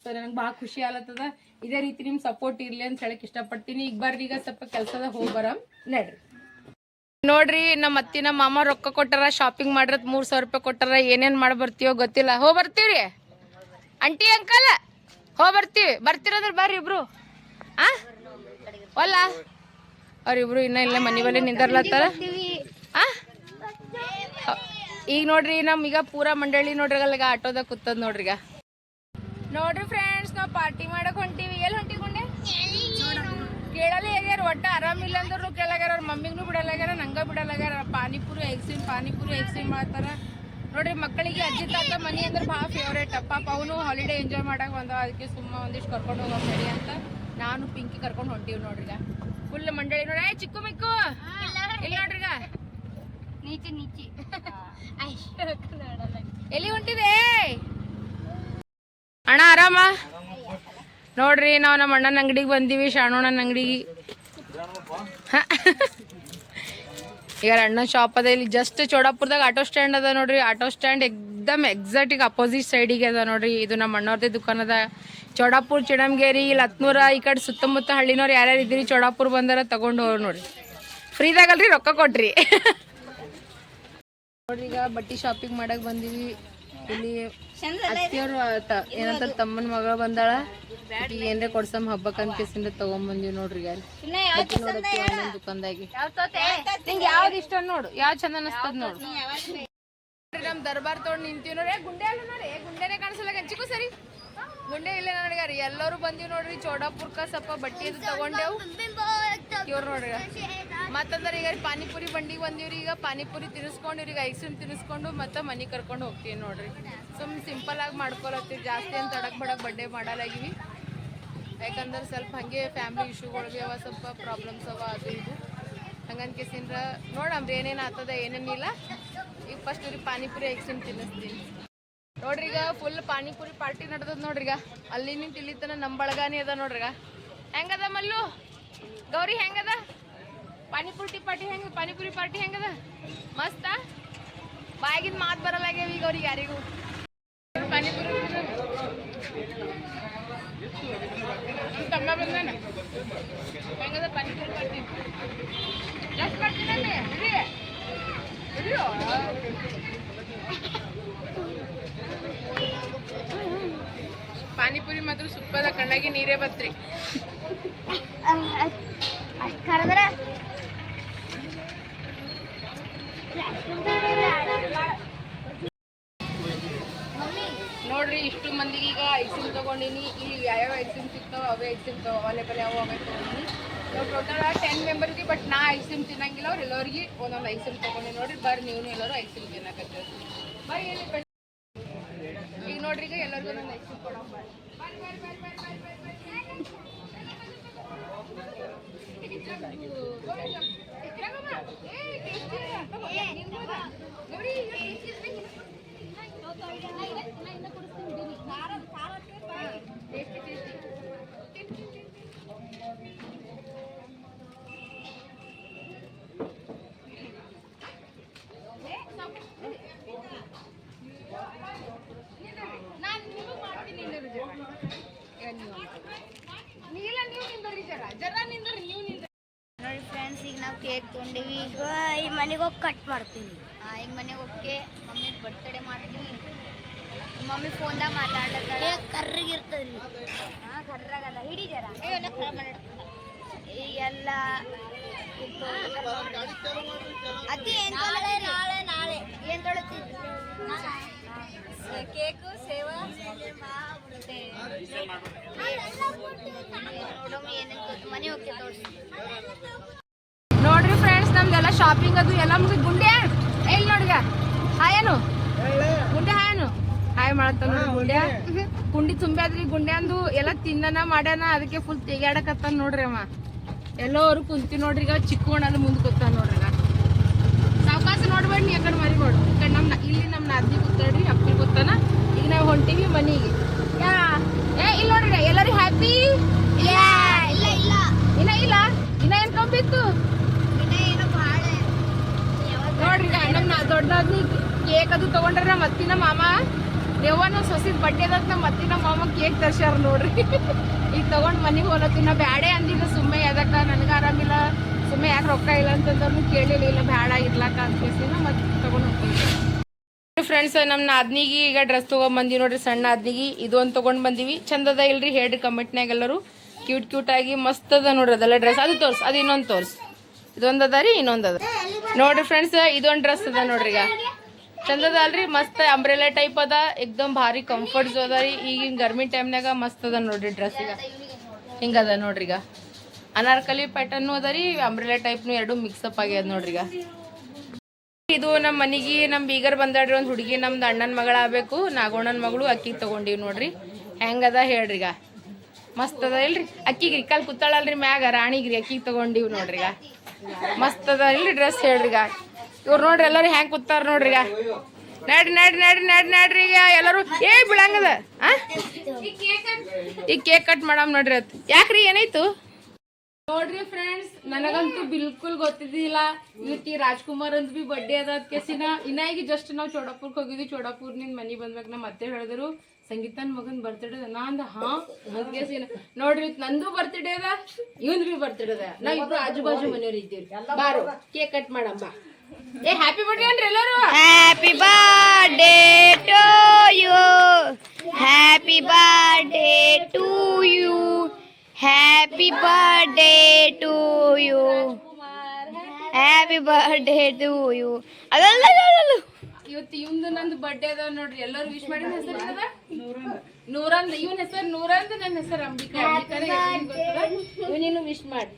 ಸೊ ನನಗೆ ಭಾಳ ಖುಷಿ ಆಲತ್ತದ. ಇದೇ ರೀತಿ ನಿಮ್ಮ ಸಪೋರ್ಟ್ ಇರಲಿ ಅಂತ ಹೇಳಕ್ಕೆ ಇಷ್ಟಪಡ್ತೀನಿ. ಈಗ ಬರ್ರಿ ಈಗ ಸ್ವಲ್ಪ ಕೆಲಸದ ಹೋಗಿ ಬರ ನಡ್ರಿ. ನೋಡ್ರಿ ನಮ್ಮ ಅತ್ತಿನ ಮಾಮ ರೊಕ್ಕ ಕೊಟ್ಟಾರ ಶಾಪಿಂಗ್ ಮಾಡಿರತ್ ಮೂರ್ ಸಾವಿರ ರೂಪಾಯಿ ಕೊಟ್ಟಾರ ಏನೇನ್ ಮಾಡಿ ಬರ್ತೀವೋ ಗೊತ್ತಿಲ್ಲ. ಹೋಗಿ ಬರ್ತೀವ್ರಿ? ಅಂಟಿ ಅಂಕಲ್ ಹೋ ಬರ್ತೀವಿ. ಬರ್ತಿರೋದ್ರ ಬರ್ರಿ ಇಬ್ರು. ಆ? ಒಲ್ಲ? ಅವ್ರಿಬ್ರು ಇನ್ನ ಇಲ್ಲ ಮನೆ ಬಲ್ಲಿ ನಿಂದರ್ಲತ್ತಾರ. ಆ? ಹ- ಈಗ ನೋಡ್ರಿ ನಮ್ ಈಗ ಪೂರಾ ಮಂಡಳಿ ನೋಡ್ರಿ ಅಲ್ಲಿಗ ಆಟೋದಾಗ ಕೂತದ್ ನೋಡ್ರಿ ಈಗ. ನೋಡ್ರಿ ಫ್ರೆಂಡ್ಸ್ ನಾವು ಪಾರ್ಟಿ ಮಾಡಕ್ ಹೊಂಟಿವಿ. ಎಲ್ಲಿ ಹೊಂಟಿಕೊಂಡೆ ಕೇಳಲ್ಲ ಹೇಗ್ಯಾರ ಒಟ್ಟ ಆರಾಮಿಲ್ಲ ಅಂದ್ರು ಕೇಳಾಗ್ಯಾರ ಅವ್ರ ಮಮ್ಮಿಗೂ ಬಿಡಲಾಗ್ಯಾರ ನಂಗ ಬಿಡಲಾಗ್ಯಾರ. Panipuri ice cream panipuri ice cream ಮಾಡ್ತಾರ. ನೋಡ್ರಿ ಮಕ್ಕಳಿಗೆ ಅಜ್ಜಿ ತಾತ ಮನಿ ಅಂದ್ರೆ ಭಾಳ ಫೇವ್ರೇಟ್ ಪಾಪ ಅವನು ಹಾಲಿಡೇ ಎಂಜಾಯ್ ಮಾಡಕ್ ಬಂದ. ಅದಕ್ಕೆ ಸುಮ್ಮ ಒಂದಿಷ್ಟು ಕರ್ಕೊಂಡು ಹೋಗೋ ಸರಿ ಅಂತ ನಾನು ಪಿಂಕಿ ಕರ್ಕೊಂಡು ಹೊಂಟೀವಿ ನೋಡ್ರಿಗ. ಫುಲ್ ಮಂಡಳಿ ನೋಡ ಚಿಕ್ಕು ಮಿಕ್ಕು! ಇಲ್ಲ ನೋಡ್ರಿಗ? ನೀಚಿ ನೀಚೆ. ಎಲ್ಲಿ ಹೊಂಟಿದೆ? ಅಣ್ಣ, ಆರಾಮ? ನೋಡ್ರಿ, ನಾವು ನಮ್ಮ ಅಣ್ಣನ ಅಂಗಡಿಗೆ ಬಂದೀವಿ, ಶಾಣೋಣ್ಣನ ಅಂಗಡಿಗೆ. ಈಗ ಅಣ್ಣ ಶಾಪ್ ಅದ, ಇಲ್ಲಿ ಜಸ್ಟ್ ಚೋಡಾಪುರದಾಗ ಆಟೋ ಸ್ಟ್ಯಾಂಡ್ ಅದ ನೋಡ್ರಿ. ಆಟೋ ಸ್ಟ್ಯಾಂಡ್ ಎಕ್ದಮ್ ಎಕ್ಸಾಕ್ಟಿಗೆ ಅಪೋಸಿಟ್ ಸೈಡಿಗೆ ಅದ ನೋಡ್ರಿ. ಇದು ನಮ್ಮ ಅಣ್ಣವ್ರದೇ ದುಕಾನ್ ಅದ. ಚೋಡಾಪುರ ಚಿಡಮ್ಗೇರಿ ಇಲ್ಲಿ ಹತ್ನೂರ, ಈ ಕಡೆ ಸುತ್ತಮುತ್ತ ಹಳ್ಳಿನವ್ರು ಯಾರ್ಯಾರು ಇದ್ರಿ ಚೋಡಾಪುರ್ ಬಂದಾರ ತಗೊಂಡು ಹೋಗ್ರಿ ನೋಡ್ರಿ ಫ್ರೀದಾಗಲ್ರಿ ರೊಕ್ಕ ಕೊಟ್ರಿ. ನೋಡ್ರಿ, ಈಗ ಬಟ್ಟೆ ಶಾಪಿಂಗ್ ಮಾಡಕ್ ಬಂದೀವಿ. ಇಲ್ಲಿ ಅತ್ತಿಯವ್ರು ಏನಂತ ತಮ್ಮನ ಮಗಳ ಬಂದಾಳ. ಏನ್ರೆ ಏನ್ರ ಕೊಡ್ಸಮ್ ಹಬ್ಬಕ್ಕೆ ಅಂತ ಕೇಸಿಂದ ತಗೊಂಬಂದಿವಿ ನೋಡ್ರಿ ಅಲ್ಲಿ. ಬಟ್ಟೆ ನೋಡಕ್ಕೆ ಒಂದೊಂದ್ ದುಕಾನ್ದಾಗಿ ನಿಂಗೆ ಯಾವ್ದು ಇಷ್ಟ ನೋಡು. ಯಾವ್ದು ಚಂದ ಅನಸ್ತದ ನೋಡು. ನೋಡ್ರಿ ನಮ್ ದರ್ಬಾರ್ ತೊಗೊಂಡ್ ನಿಂತೀವಿ ನೋಡ್ರಿ. ಗುಂಡೆ ಅಲ್ಲ ನೋಡ್ರಿ. ಗುಂಡೆನೆ ಕಾಣಿಸಲ್ಲ ಗಂಚಿಗೂ ಸರಿ. ಗುಂಡೆ ಇಲ್ಲ ನೋಡ್ರಿ ಎಲ್ಲರೂ ಬಂದೀವಿ ನೋಡ್ರಿ ಚೋಡಾಪುರ್ಕ ಸ್ವಲ್ಪ ಬಟ್ಟೆ ಅದು ತಗೊಂಡೇವು. ಇವ್ರು ನೋಡ್ರಿ. ಮತ್ತಂದ್ರೆ ಈಗ ಪಾನಿಪುರಿ ಬಂಡಿಗೆ ಬಂದಿವ್ರಿ, ಈಗ ಪಾನಿಪುರಿ ತಿನ್ನಿಸ್ಕೊಂಡು ಇವ್ರಿಗೆ ಐಸ್ ಕ್ರೀಮ್ ತಿನ್ನಿಸ್ಕೊಂಡು ಮತ್ತೆ ಮನೆಗೆ ಕರ್ಕೊಂಡು ಹೋಗ್ತೀವಿ ನೋಡ್ರಿ. ಸುಮ್ ಸಿಂಪಲ್ ಆಗಿ ಮಾಡ್ಕೊಳತ್ತೀವಿ, ಜಾಸ್ತಿ ಅಂತ ತಡಕ್ ಬಡಕ್ ಬಡ್ಡೆ ಮಾಡಲಾಗಿವಿ. ಯಾಕಂದ್ರೆ ಸ್ವಲ್ಪ ಹಂಗೆ ಫ್ಯಾಮಿಲಿ ಇಶ್ಯೂಗಳು ಅವ, ಸ್ವಲ್ಪ ಪ್ರಾಬ್ಲಮ್ಸ್ ಅವ, ಅದು ಇದು. ಹಂಗನ್ ಕೇಸಿಂದ್ರ ನೋಡಮ್ರಿ ಏನೇನು ಆಗ್ತದ ಏನೇನಿಲ್ಲ ಈಗ ಫಸ್ಟ್ ಇವ್ರಿಗೆ ಪಾನಿಪುರಿ, ಐಸ್ ಕ್ರೀಮ್ ತಿನ್ನಿಸ್ತೀನಿ. ನೋಡ್ರಿ ಈಗ ಫುಲ್ ಪಾನಿಪುರಿ ಪಾರ್ಟಿ ನಡ್ದದ ಈಗ. ಅಲ್ಲಿ ನಿಂತ ಇಲ್ಲಿ ತನ ನಮ್ಮ ಬಳಗಾನಿ ಅದ ನೋಡ್ರಿಗ ಹೆಂಗದ ಮಲ್ಲು? ಗೌರಿ ಹೆಂಗದ? ಪಾನಿಪುರಿ ಪಾರ್ಟಿ ಹೆಂಗ ಪಾನಿಪುರಿ ಪಾರ್ಟಿ ಹೆಂಗದ? ಮಸ್ತ? ಬಾಯಾಗಿನ ಮಾತು ಬರಲ್ಲಾಗ್ಯಾವ ಈಗ ಅವ್ರಿಗೆ ಯಾರಿಗೂ. ಪಾನಿಪುರಿ ತಮ್ಮ ಹೆಂಗದ ಪಾನಿಪುರಿ? ಸುಪ್ಪದ ಕಣ್ಣಾಗಿ ನೀರೇ ಬತ್ರಿ ಮನೆಗೆ ಹೋಗಿ ಕಟ್ ಮಾಡ್ತೀನಿ. ಈಗ ಮನೆಗೆ ಹೋಗಿ ಮಮ್ಮಿ ಬರ್ತ್ಡೇ ಮಾಡ್ತೀನಿ ಮಮ್ಮಿ ಫೋನ್ದಾಗ ಮಾತಾಡ್ತಾರೆ ಕರ್ರಗಿರ್ತದ್ರಿ ಹಾಂ ಕರ್ರಾಗಲ್ಲ ಹಿಡಿದಾರ ಈಗೆಲ್ಲ ಅತಿ ಏನು ನಾಳೆ ನಾಳೆ ನಾಳೆ. ಏನ್ ತೊಳತಿದ್ವಿ ಕೇಕು ಸೇವಾ. ನೋಡಮ್ಮ ಏನೇನು ಮನೆ ಹೋಗ್ತೀವಿ ತೋರಿಸಿ. ನಮ್ದೆಲ್ಲ ಶಾಪಿಂಗ್ ಅದು ಎಲ್ಲ ಮುಗಿದ್ ಗುಂಡೆ ಎಲ್ಲಿ ನೋಡ್ಗ ಹಾಯೇನು ಗುಂಡೆ ಹಾಯನು ಹಾಯ್ ಮಾಡತ್ತ ಗುಂಡೆ. ಗುಂಡಿ. ತುಂಬ್ಯಾದ್ರಿ ಗುಂಡೆ ಅಂದು ಎಲ್ಲ ತಿನ್ನನ ಮಾಡ್ಯಾನ ಅದಕ್ಕೆ ಫುಲ್ ತೆಗ್ಯಾಡಕತ್ತ ನೋಡ್ರಿ ಅವ. ಎಲ್ಲೋರು ಕುಂತಿ ನೋಡ್ರಿ ಈಗ ಚಿಕ್ಕೋಣಲ್ಲಿ ಮುಂದೆ ಕೂತಾನ ನೋಡ್ರಿ ಸಾವಕಾಶ ನೋಡ್ಬೇಡಿ ನೀ ಯಾಕಡೆ ಮರಿ ನೋಡು ಈ ಕಡೆ ನಮ್ಮ ಇಲ್ಲಿ ನಮ್ಮ ನಾದ್ನಿ ಕೂತಾಡ್ರಿ ಅಪ್ಪಿ ಕೂತಾನ. ಈಗ ನಾವು ಹೊಂಟಿವಿ ಮನಿಗೆ. ಯಾ ಏ ಇಲ್ಲಿ ನೋಡ್ರಿ ಎಲ್ಲರಿಗೂ ಹ್ಯಾಪಿ ಇಲ್ಲ ಇಲ್ಲ ಇಲ್ಲ. ಇನ್ನ ಇಲ್ಲ? ಇನ್ನ ಏನ್ ಕಂಬಿತ್ತು ನೋಡ್ರಿ ನಮ್ಮ ದೊಡ್ಡದಾದ್ನಿ ಕೇಕ್ ಅದು ತಗೊಂಡ್ರ ನಮ್ಮ ಅತ್ತಿನ ಮಾಮ. ದೇವನ ಸೊಸಿ ಬಡ್ಡೆ ಅದ ನಮ್ಮ ಅತ್ತಿನ ಮಾಮ ಕೇಕ್ ತರ್ಸ್ಯಾರ ನೋಡ್ರಿ. ಈಗ ತಗೊಂಡ್ ಮನಿಗೆ ಹೋಲತ್ತಿನ ಬ್ಯಾಡೇ ಅಂದಿಲ್ಲ, ಸುಮ್ಮನೆ ಅದಕ್ಕ ನನಗ ಆರಾಮಿಲ್ಲ. ಸುಮ್ಮನೆ ಯಾಕೆ ರೊಕ್ಕ ಇಲ್ಲ ಅಂತಂದ್ರು ಕೇಳಿಲ್ಲ, ಇಲ್ಲ ಬ್ಯಾಡ ಇರ್ಲಾಕ ಅಂತ ಮತ್ತೆ ತಗೊಂಡ್ ಹೋಗ್ತೀವಿ ಫ್ರೆಂಡ್ಸ್ ನಮ್ಮ ನಾದ್ನಿಗೆ ಈಗ ಡ್ರೆಸ್ ತೊಗೊಂಬಂದಿವಿ ನೋಡ್ರಿ, ಸಣ್ಣ ಅದ್ನಿಗೆ ಇದೊಂದು ತಗೊಂಡ್ ಬಂದಿವಿ. ಚಂದದ ಇಲ್ರಿ ಹೇಳ್ರಿ ಕಮೆಂಟ್ನಾಗ ಎಲ್ಲರೂ. ಕ್ಯೂಟ್ ಕ್ಯೂಟ್ ಆಗಿ ಮಸ್ತ್ ಅದ ನೋಡ್ರಿ ಅದೆಲ್ಲ ಡ್ರೆಸ್ ಅದು ತೋರ್ಸ್, ಅದು ಇನ್ನೊಂದು ತೋರ್ಸ್. ಇದೊಂದು ಅದ ರೀ, ಇನ್ನೊಂದು ಅದ. ನೋಡ್ರಿ ಫ್ರೆಂಡ್ಸ್ ಇದೊಂದು ಡ್ರೆಸ್ ಅದ ನೋಡ್ರಿ ಈಗ. ಚಂದದ ಅಲ್ರಿ, ಮಸ್ತ್ ಅಂಬ್ರೆಲಾ ಟೈಪ್ ಅದ, ಎಕ್ದಮ್ ಭಾರಿ ಕಂಫರ್ಟ್ಸ್ ಅದ ರೀ. ಈಗಿನ ಗರ್ಮಿ ಟೈಮ್ನಾಗ ಮಸ್ತ್ ಅದ ನೋಡ್ರಿ ಡ್ರೆಸ್ ಈಗ. ಹಿಂಗದ ನೋಡ್ರಿ ಈಗ. ಅನಾರ್ಕಲಿ ಪ್ಯಾಟರ್ನು ಅದ ರೀ ಅಂಬ್ರೆಲಾ ಟೈಪ್ನು ಎರಡು ಮಿಕ್ಸಪ್ ಆಗ್ಯದ ನೋಡ್ರಿ ಈಗ. ಇದು ನಮ್ಮ ಮನೆಗೆ ನಮ್ಮ ಬೀಗರ್ ಬಂದಾಡ್ರಿ ಒಂದು ಹುಡುಗಿ, ನಮ್ದು ಅಣ್ಣನ ಮಗಳ ಆಗಬೇಕು, ನಾಗೋಣ್ಣನ ಮಗಳು ಅಕ್ಕಿಗೆ ತಗೊಂಡಿವಿ ನೋಡ್ರಿ. ಹೆಂಗದ ಹೇಳ್ರಿ ಈಗ. ಮಸ್ತ್ ಅದ ಇಲ್ರಿ. ಅಕ್ಕಿಗೆ ಕಲ್ ಕುತ್ತಾಳಲ್ರಿ ಮ್ಯಾಗ ರಾಣಿಗ್ರಿ ಅಕ್ಕಿಗೆ ತಗೊಂಡಿವಿ ನೋಡ್ರಿ ಈಗ. ಮಸ್ತ್ ಅದ. ಇಲ್ಲಿ ಡ್ರೆಸ್ ಹೇಳ್ರಿ ಈಗ. ಇವ್ರು ನೋಡ್ರಿ ಎಲ್ಲರೂ ಹೆಂಗ್ ಕೂತಾರ ನೋಡ್ರಿ ಈಗ. ನಡ್ರಿ ನಡ್ರಿ ನಡ್ರಿ ನಡ್ರಿ ನಡ್ರಿ ಈಗ ಎಲ್ಲರೂ. ಏ, ಬಿಳಂಗದ. ಆ? ಈಗ ಕೇಕ್ ಕಟ್ ಮಾಡಮ್ ನೋಡ್ರಿ ಅತ್ ಯಾಕ್ರಿ ಏನಾಯ್ತು? ನೋಡ್ರಿ ಫ್ರೆಂಡ್ಸ್ ನನಗಂತೂ ಬಿಲ್ಕುಲ್ ಗೊತ್ತಿದ್ದಿಲ್ಲ. ಇವತ್ತಿ ರಾಜ್ಕುಮಾರ್ ಅಂತ ಬಿ ಬರ್ಡೇ ಅದ ಕೆಸಿನ. ಇನ್ನ ಈಗ ಜಸ್ಟ್ ನಾವು ಚೋಡಾಪುರ್ಗೆ ಹೋಗಿದ್ವಿ. ಚೋಡಾಪುರ್ನಿಂದ ಮನೆ ಬಂದ್ಬೇಕು ನಮ್ಮ ಮತ್ತೆ ಹೇಳಿದ್ರು. ಸಂಗೀತನ್ ಮಗನ್ ಬರ್ತಡೇ ಅದ. ನಾ ಅಂದ, ಹಾ, ಹಂಗೆ ನೋಡ್ರಿ ನಂದು ಬರ್ತಡೇ ಅದ, ಇವನ್ ಬಿ ಬರ್ತಡೇ ಅದ. ನಾ ಇಬ್ರು ಆಜು ಬಾಜು ಮನೆಯವ್ರು ಇದ್ದೀವಿ. ಬಾರು ಕೇಕ್ ಕಟ್ ಮಾಡಮ್ಮ. ಏ ಹ್ಯಾಪಿ ಬರ್ಡೇ ಅನ್ರಿ ಎಲ್ಲರೂ? Happy birthday to you happy birthday to you happy birthday to you happy birthday to you ಅದಲ್ಲ ಇವತ್ತು ಇವಂದು ನಂದು ಬರ್ಡೇ ಅದ ನೋಡ್ರಿ ಎಲ್ಲರೂ ವಿಶ್ ಮಾಡಿದ ಹೆಸರು ನೂರಂದ ನೂರಂದ್. ಇವನ್ ಹೆಸರು ನೂರಂದ್ ನನ್ನ ಹೆಸರು ಅಂಬಿಕಾ. ಇವನೇನು ವಿಶ್ ಮಾಡಿ.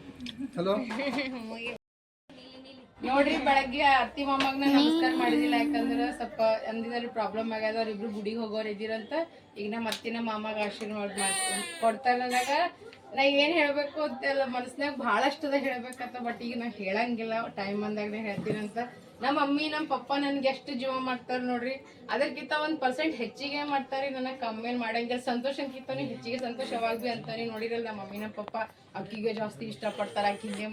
ನೋಡ್ರಿ ಬೆಳಗ್ಗೆ ಅತ್ತಿ ಮೊಮ್ಮಗ ನಮಸ್ಕಾರ ಮಾಡಿದಿಲ್ಲ ಯಾಕಂದ್ರ ಸ್ವಲ್ಪ ಅಂದಿದ್ರಿ ಪ್ರಾಬ್ಲಮ್ ಆಗ್ಯದ ಅವ್ರಿಬ್ರು ಗುಡಿಗೆ ಹೋಗೋರ್ ಇದ್ದೀರಂತ ಈಗ ನಮ್ಮ ಅತ್ತಿನ ಮಾಮಾಗ ಆಶೀರ್ವಾದ ಮಾಡ್ತೀನಿ ಕೊಡ್ತಾ ನನಗ. ನಾ ಏನ್ ಹೇಳ್ಬೇಕು ಅಂತೆಲ್ಲ ಮನಸ್ನಾಗ ಬಹಳಷ್ಟದ ಅದ ಹೇಳ್ಬೇಕಂತ ಬಟ್ ಈಗ ನಾ ಹೇಳಂಗಿಲ್ಲ. ಟೈಮ್ ಬಂದಾಗ ಹೇಳ್ತೀನಂತ. ನಮ್ಮ ಮಮ್ಮಿ, ನಮ್ಮ ಪಪ್ಪ ನನ್ಗೆ ಎಷ್ಟು ಜೀವ ಮಾಡ್ತಾರೆ ನೋಡ್ರಿ. ಅದಕ್ಕಿಂತ ಒಂದ್ ಪರ್ಸೆಂಟ್ ಹೆಚ್ಚಿಗೆ ಮಾಡ್ತಾರೆ ನನಗೆ ಕಮ್ಮಿ ಮಾಡಂಗಿಲ್ಲ. ಸಂತೋಷಕ್ಕಿಂತನೂ ಹೆಚ್ಚಿಗೆ ಸಂತೋಷ ಅಂತಾರೆ. ನೋಡಿರಲ್ಲ ನಮ್ಮ ಮಮ್ಮಿ, ನಮ್ಮ ಪಪ್ಪ, ಅಕ್ಕಿಗೆ ಜಾಸ್ತಿ ಇಷ್ಟಪಡ್ತಾರೆ, ಅಕ್ಕಿ ಹಿಂಗೆ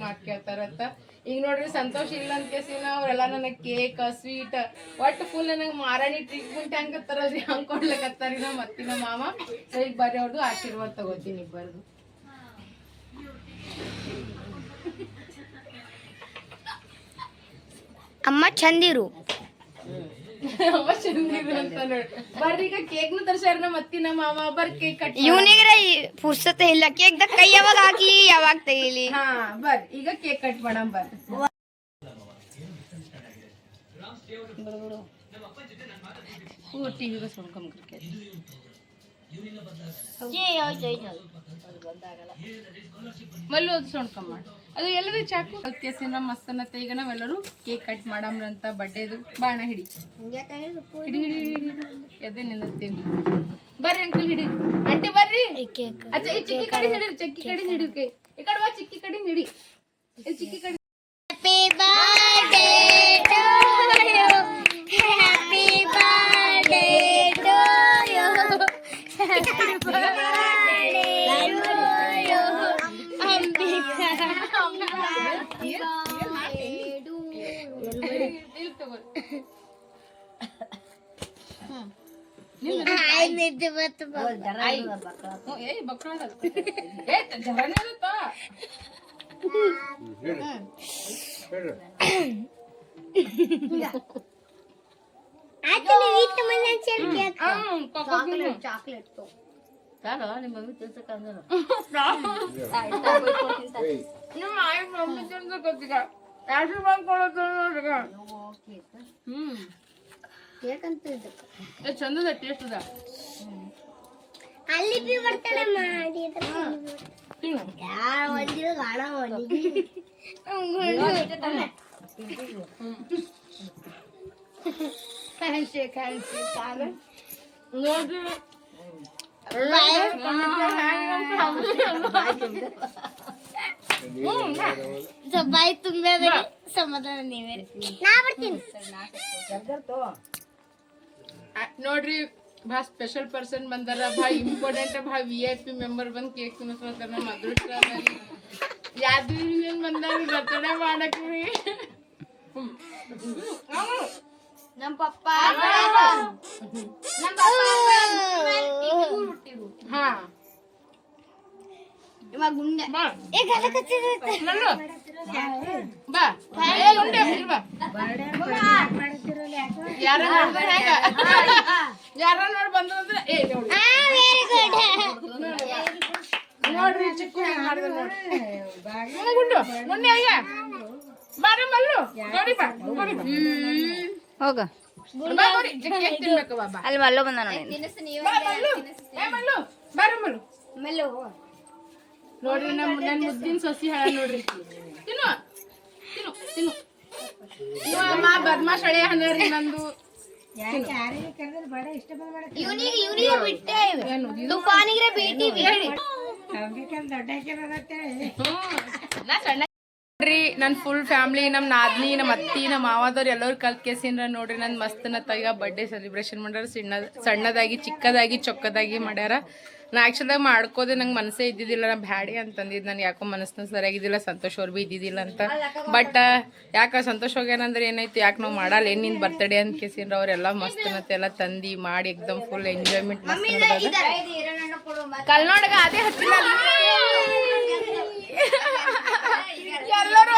ಈಗ ನೋಡ್ರಿ, ಸಂತೋಷ ಇಲ್ಲ ಅಂತ ಕೇಸಿನ ಅವರೆಲ್ಲ ನನಗೆ ಕೇಕ್ ಸ್ವೀಟ್ ಒಟ್ಟು ಫುಲ್ ನನಗೆ ಮಾರಾಣಿ ಟ್ರೀಟ್ಮೆಂಟ್ ಹೆಂಗ್ ಹಂಗೆ ಕೊಡ್ಲಕತ್ತಾರಿ ನಮ್ಮ ಅತ್ತಿನ ಮಾಮ ಸೊ ಈಗ ಬರ್ರಿ ಅವ್ರದ್ದು ಆಶೀರ್ವಾದ ತಗೋತೀನಿ ಇಬ್ಬರದು. ಅಮ್ಮ ಚಂದಿರು. ಅಮ್ಮ ಚಂದಿರು ಅಂತ ನೋಡಿ. ಬರ್ರಿ ಈಗ ಕೇಕ್ನು ತರ್ಸ್ಯಾರ ನಮ್ಮ ಅತ್ತಿನ ಮಾಮ ಬರ್ರಿ ಕೇಕ್ ಕಟ್ ಇವನಿಗ್ರ ಪುರ್ಸತೆ ಇಲ್ಲ. ಕೇಕ್ ಕೈ ಯಾವಾಗ ಹಾಕ್ಲಿ ಯಾವಾಗ ತೆಗಿಲಿ? ಹಾ ಬರ್ ಈಗ ಕೇಕ್ ಕಟ್ ಮಾಡಮ್ ಬರ್ ಓ ಸುಡ್ಕೊಂಡ್ ಮಲ್ಲು ಅದು ಸೊಣ್ಕೊಂಡ್ ಮಾಡಿ. ಅದು ಎಲ್ಲರೂ ಚಾಕು. ಕೇಸಿನ ಮಸ್ತನ ಈಗ ನಾವೆಲ್ಲರೂ ಕೇಕ್ ಕಟ್ ಮಾಡಮ್ರಂತ ಬಡ್ಡೆದು ಬಾಣ ಹಿಡಿ. ಹಿಡಿ ಹಿಡಿ ಹಿಡಿ ಎದೆ ನಿಲ್ಲತ್ತೀನಿ ಬರ್ರಿ ಅಂಕಲ್ ಹಿಡಿ. ಅಂಟಿ ಬರ್ರಿ. ಅಚ್ಚ ಈ ಚಿಕ್ಕಿ ಕಡೆ ಹಿಡಿ ಚಿಕ್ಕಿ ಕಡೆ ಹಿಡಿ ಈ ಕಡೆ ಬಾ ಚಿಕ್ಕಿ ಕಡೆ ಹಿಡಿ. ಈ ಚಿಕ್ಕಿ ಕಡೆ ಮನೆ cake. ಹ್ಮ್, ಕೊಕ್ಕೋ ತಿನ್ನು. Chocolate. ನಿಮ್ಮ ಆಯ್ ಮಮ್ಮಿ ತಿನ್ಸಕ್ಕೋತೀಗ ಆಶೀರ್ವಾದ ಕೊಡೋದು ನೋಡ್ರಿಗ ಹ್ಮ್. Cake ಅಂತ ಇದು. ಏ ಚಂದದ ಟೇಸ್ಟ್ ಅದ. ಅಲ್ಲಿ ಬಿ ಬರ್ತಾಳೆ ಮಾಡಿದ್ರೆ ತಿನ್ನು. ಯಾರು ಒಂದಿನ ಕಾಣ ಹ್ಯಾಂಡ್ಶೇಕ್ ಹ್ಯಾಂಡ್ಶೇಕ್ ಆಗ ನೋಡ್ರಿ ಬಾಯಿ ತುಂಬೆ ಸಮಾಧಾನ ನೀವೇ ನಾ ಬರ್ತೀನಿ ಆ, ನೋಡ್ರಿ ಬಾ ಸ್ಪೆಷಲ್ ಪರ್ಸನ್ ಬಂದಾರ ಬಾ ಇಂಪಾರ್ಟೆಂಟ್ ಬಾ ವಿ ಐ ಪಿ ಮೆಂಬರ್ ಬಂದ್ ಕೇಕ್ ತಿನ್ನಿಸ್ಕೊತಾರ ನಮ್ಮ ಅದೃಷ್ಟ ಯಾವ್ದು ಬಂದಾಗ ಬರ್ತಡೇ ಮಾಡಕ್ರಿ ನಮ್ಮ ಪಪ್ಪ. ನಮ್ಮ ಹಾ ಇವಾಗ ಗುಂಡೆ ಬಾ. ಏ ಗಲ ಕಚ್ಚಿರುತ್ತೆ ಬಾ. ಏ ಉಂಡೆ ಬಾ. ಯಾರ ನೋಡಿದ್ರೆ ಹೆಂಗ? ಯಾರ ನೋಡಿ ಬಂದ್ರು ಅಂದ್ರೆ ಏ ವೆರಿ ಗುಡ್ ನೋಡ್ರಿ ಚಿಕ್ಕು ಮಾಡಿದ್ರು ನೋಡ್ರಿ. ಗುಂಡು ಗುಂಡೆ ಈಗ ಬಾರ ಮಲ್ಲು. ನೋಡಿ ಬಾ. ನೋಡಿ ಬಾ. ಹೋಗ. ಅಲ್ಲಿ ಮಲ್ಲೋ ಬಂದ ನೋಡಿ. ಮಲ್ಲು. ಬಾರ ಮಲ್ಲು. ಮೆಲ್ಲು ನೋಡ್ರಿ ನಮ್ಮ ನನ್ನ ಮುದ್ದಿನ ಸೊಸಿ ಹೇಳ ನೋಡ್ರಿ. ತಿನ್ನು ತಿನ್ನು ತಿನ್ನು. ಇವ ಅಮ್ಮ ಹಳೆ ನಂದು. ಇವನಿಗೆ ಇವನಿಗೆ ಬಿಟ್ಟೆ ತುಫಾನಿಗೆ ಭೇಟಿ ಸಣ್ಣ ನೋಡ್ರಿ ನನ್ನ ಫುಲ್ ಫ್ಯಾಮಿಲಿ ನಮ್ಮ ನಾದ್ನಿ ನಮ್ಮ ಅತ್ತಿ ನಮ್ಮ ಮಾವಾದವ್ರು ಎಲ್ಲರೂ ಕಲ್ತ್ ಕೇಸಿನ್ರ ನೋಡ್ರಿ ನನ್ನ ಮಸ್ತ್ ನತ್ತಾಗ ಬರ್ಡೇ ಸೆಲೆಬ್ರೇಷನ್ ಮಾಡ್ಯಾರ. ಸಣ್ಣ ಸಣ್ಣದಾಗಿ ಚಿಕ್ಕದಾಗಿ ಚೊಕ್ಕದಾಗಿ ಮಾಡ್ಯಾರ. ನಾ ಆ್ಯಕ್ಚುಲಾಗಿ ಮಾಡ್ಕೋದೆ ನಂಗೆ ಮನಸ್ಸೇ ಇದ್ದಿದ್ದಿಲ್ಲ ನಾ ಬ್ಯಾಡಿ ಅಂತಂದಿದ್ದು ನಾನು ಯಾಕೋ ಮನಸ್ಸನ್ನ ಸರಿಯಾಗಿದ್ದಿಲ್ಲ ಸಂತೋಷ್ ಅವ್ರು ಭೀ ಇದ್ದಿದ್ದಿಲ್ಲ ಅಂತ ಬಟ್ ಯಾಕೆ ಸಂತೋಷ್ ಹೋಗ್ಯಾನಂದ್ರೆ ಏನಾಯ್ತು ಯಾಕೆ ನಾವು ಮಾಡಲ್ಲ ಏನು ನಿನ್ನ ಬರ್ತಡೇ ಅಂತ ಕೇಸಿನ್ರ ಅವರೆಲ್ಲ ಮಸ್ತನತ್ತೆ ಎಲ್ಲ ತಂದು ಮಾಡಿ ಎಕ್ದಮ್ ಫುಲ್ ಎಂಜಾಯ್ಮೆಂಟ್ ಮಸ್ತ್ ಕಲ್ನೋಡಗ ಅದೇ ಹತ್ತಿಲ್ಲ ಎಲ್ಲರೂ